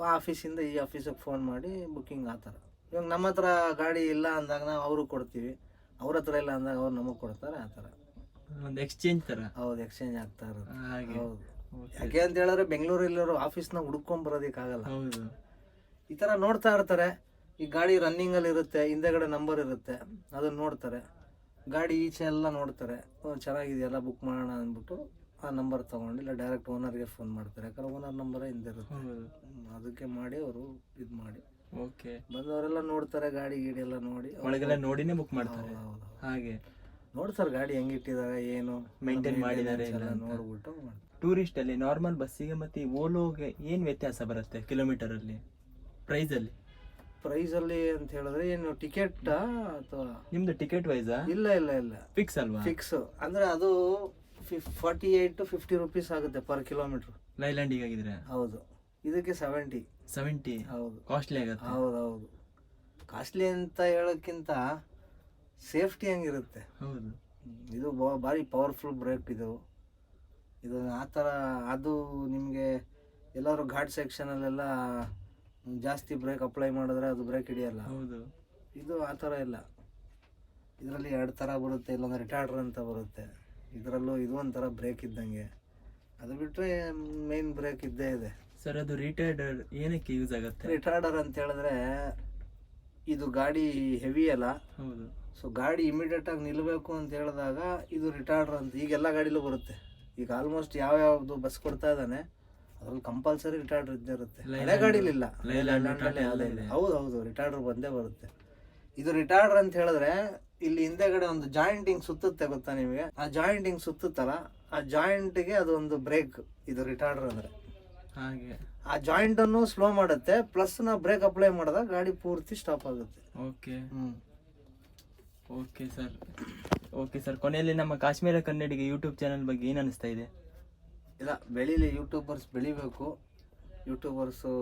ಆ ಆಫೀಸಿಂದ ಈ ಆಫೀಸಿಗೆ ಫೋನ್ ಮಾಡಿ ಬುಕ್ಕಿಂಗ್ ಆ ಥರ. ಇವಾಗ ನಮ್ಮ ಹತ್ರ ಗಾಡಿ ಇಲ್ಲ ಅಂದಾಗ ನಾವು ಅವರು ಕೊಡ್ತೀವಿ. ಅವ್ರ ಹತ್ರ ಇಲ್ಲ ಅಂದಾಗ ಅವ್ರು ನಮಗೆ ಕೊಡ್ತಾರೆ ಆ ಥರ. ಒಂದು ಎಕ್ಸ್ಚೇಂಜ್ ಥರ. ಹೌದು ಎಕ್ಸ್ಚೇಂಜ್ ಆಗ್ತಾ ಇರುತ್ತೆ. ಹಾಗೆ. ಹೌದು. ಯಾಕೆ ಅಂತ ಹೇಳಿದ್ರೆ ಬೆಂಗಳೂರಲ್ಲಿರೋ ಆಫೀಸ್ನ ಹುಡ್ಕೊಂಡ್ ಬರೋದಕ್ಕಾಗಲ್ಲ ಹೌದು. ಈ ಥರ ನೋಡ್ತಾ ಇರ್ತಾರೆ. ಈ ಗಾಡಿ ರನ್ನಿಂಗಲ್ಲಿ ಇರುತ್ತೆ ಹಿಂದೆಗಡೆ ನಂಬರ್ ಇರುತ್ತೆ. ಅದನ್ನ ನೋಡ್ತಾರೆ. ಗಾಡಿ ಈಚೆ ಎಲ್ಲ ನೋಡ್ತಾರೆ ಚೆನ್ನಾಗಿದೆಯಲ್ಲ ಬುಕ್ ಮಾಡೋಣ ಅಂದ್ಬಿಟ್ಟು ಆ ನಂಬರ್ ತಗೊಂಡು ಇಲ್ಲ ಡೈರೆಕ್ಟ್ ಓನರ್ಗೆ ಫೋನ್ ಮಾಡ್ತಾರೆ. ಯಾಕಂದ್ರೆ ಓನರ್ ನಂಬರ್ ಹಿಂದಿರುತ್ತೆ ಅದಕ್ಕೆ ಮಾಡಿ ಅವರು ಇದು ಮಾಡಿ. ಓಕೆ. ಬಂದವರೆಲ್ಲ ನೋಡ್ತಾರೆ ಗಾಡಿ ಗೀಡಿ ಎಲ್ಲ ನೋಡಿ. ಒಳಗೆಲ್ಲ ನೋಡಿನೇ ಬುಕ್ ಮಾಡ್ತಾರೆ. ಹಾಗೆ. ನೋಡ್ತಾರೆ ಗಾಡಿ ಹೆಂಗಿಟ್ಟಿದ್ದಾರೆ ಏನು. ಮೇಂಟೈನ್ ಮಾಡಿದ್ದಾರೆ. ನೋಡ್ಬಿಟ್ಟು ಟೂರಿಸ್ಟ್ ಅಲ್ಲಿ ನಾರ್ಮಲ್ ಬಸ್ಸಿಗೆ ಮತ್ತೆ ಓಲೋಗೆ ಏನ್ ವ್ಯತ್ಯಾಸ ಬರುತ್ತೆ ಕಿಲೋಮೀಟರ್ ಅಲ್ಲಿ ಪ್ರೈಸ್ ಅಲ್ಲಿ? ಪ್ರೈಸ್ ಅಲ್ಲಿ ಅಂತ ಹೇಳಿದ್ರೆ ಏನು ಟಿಕೆಟ್ ಅಥವಾ? ನಿಮ್ದು ಟಿಕೆಟ್ ವೈಸ್ ಇಲ್ಲ ಇಲ್ಲ ಇಲ್ಲ. ಫಿಕ್ಸ್ ಅಲ್ವಾ? ಫಿಕ್ಸ್ ಅಂದ್ರೆ ಅದು forty eight to fifty rupees ಆಗುತ್ತೆ ಪರ್ ಕಿಲೋಮೀಟರ್ ಲೈಲ್ಯಾಂಡಿಗೆ ಆಗಿದ್ರೆ? ಹೌದು. ಇದಕ್ಕೆ ಸೆವೆಂಟಿ ಸೆವೆಂಟಿ ಹೌದು. ಕಾಸ್ಟ್ಲಿ ಆಗುತ್ತೆ? ಹೌದು ಹೌದು. ಕಾಸ್ಟ್ಲಿ ಅಂತ ಹೇಳೋಕ್ಕಿಂತ ಸೇಫ್ಟಿ ಹಂಗಿರುತ್ತೆ. ಹೌದು. ಇದು ಭಾರಿ ಪವರ್ಫುಲ್ ಬ್ರೇಕ್ ಇದು. ಇದು ಆ ಥರ ಅದು ನಿಮಗೆ ಎಲ್ಲರೂ ಘಾಟ್ ಸೆಕ್ಷನಲ್ಲೆಲ್ಲ ಜಾಸ್ತಿ ಬ್ರೇಕ್ ಅಪ್ಲೈ ಮಾಡಿದ್ರೆ ಅದು ಬ್ರೇಕ್ ಹಿಡಿಯಲ್ಲ. ಹೌದು. ಇದು ಆ ಥರ ಇಲ್ಲ. ಇದರಲ್ಲಿ ಎರಡು ಥರ ಬರುತ್ತೆ ಇಲ್ಲೊಂದು ರಿಟಾರ್ಡರ್ ಅಂತ ಬರುತ್ತೆ. ಇದರಲ್ಲೂ ಇದು ಒಂಥರ ಬ್ರೇಕ್ ಇದ್ದಂಗೆ. ಅದು ಬಿಟ್ಟರೆ ಮೇನ್ ಬ್ರೇಕ್ ಇದ್ದೇ ಇದೆ. ಸರ್ ಅದು ರಿಟೈರ್ಡರ್ ಏನಕ್ಕೆ ಯೂಸ್ ಆಗುತ್ತೆ? ರಿಟಾರ್ಡರ್ ಅಂತ ಹೇಳಿದ್ರೆ ಇದು ಗಾಡಿ ಹೆವಿ ಅಲ್ಲ. ಹೌದು. ಸೊ ಗಾಡಿ ಇಮಿಡಿಯೇಟ್ ಆಗಿ ನಿಲ್ಲಬೇಕು ಅಂತ ಹೇಳಿದಾಗ ಇದು ರಿಟಾರ್ಡರ್ ಅಂತ. ಈಗೆಲ್ಲ ಗಾಡಿಲೂ ಬರುತ್ತೆ. ಈಗ ಆಲ್ಮೋಸ್ಟ್ ಯಾವ ಯಾವ್ದು ಬಸ್ ಕೊಡ್ತಾ ಇದ್ದಾನೆ ಅದ್ರಲ್ಲಿ ಕಂಪಲ್ಸರಿ ರಿಟಾರ್ಡರ್ ಇದ್ದೇ ಇರುತ್ತೆ ಹಳೆ ಗಾಡಿಲಿಲ್ಲ. ಹೌದು ಹೌದು ರಿಟಾರ್ಡರ್ ಬಂದೇ ಬರುತ್ತೆ. ಇದು ರಿಟಾರ್ಡರ್ ಅಂತ ಹೇಳಿದ್ರೆ ಇಲ್ಲಿ ಹಿಂದೆಗಡೆ ಒಂದು ಜಾಯಿಂಟಿಂಗ್ ಸುತ್ತುತ್ತೆ ಗೊತ್ತಾ ನಿಮಗೆ? ಆ ಜಾಯಿಂಟಿಂಗ್ ಸುತ್ತುತ್ತಲ್ಲ ಆ ಜಾಯಿಂಟ್ಗೆ ಅದು ಒಂದು ಬ್ರೇಕ್ ಇದು ರಿಟಾರ್ಡರ್ ಅಂದ್ರೆ. ಹಾಗೆ. ಆ ಜಾಯಿಂಟ್ ಅನ್ನು ಸ್ಲೋ ಮಾಡುತ್ತೆ ಪ್ಲಸ್ ನಾವು ಬ್ರೇಕ್ ಅಪ್ಲೈ ಮಾಡಿದಾಗ ಗಾಡಿ ಪೂರ್ತಿ ಸ್ಟಾಪ್ ಆಗುತ್ತೆ. Okay. Okay sir. Okay sir ಕೊನೆಯಲ್ಲಿ ನಮ್ಮ ಕಾಶ್ಮೀರ ಕನ್ನಡಿಗೆ ಯೂಟ್ಯೂಬ್ ಚಾನಲ್ ಬಗ್ಗೆ ಏನು ಅನಿಸ್ತಾ ಇದೆ? ಇಲ್ಲ ಬೆಳೀಲಿ ಯೂಟ್ಯೂಬರ್ಸ್ ಬೆಳಿಬೇಕು. ಯೂಟ್ಯೂಬರ್ಸು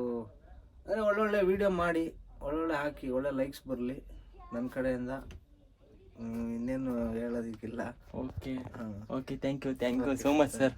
ಅಂದರೆ ಒಳ್ಳೊಳ್ಳೆ ವಿಡಿಯೋ ಮಾಡಿ ಒಳ್ಳೊಳ್ಳೆ ಹಾಕಿ ಒಳ್ಳೆ ಲೈಕ್ಸ್ ಬರಲಿ ನನ್ನ ಕಡೆಯಿಂದ. ಇನ್ನೇನು ಹೇಳೋದಕ್ಕಿಲ್ಲ. ಓಕೆ ಹಾಂ. Okay thank you thank you so much sir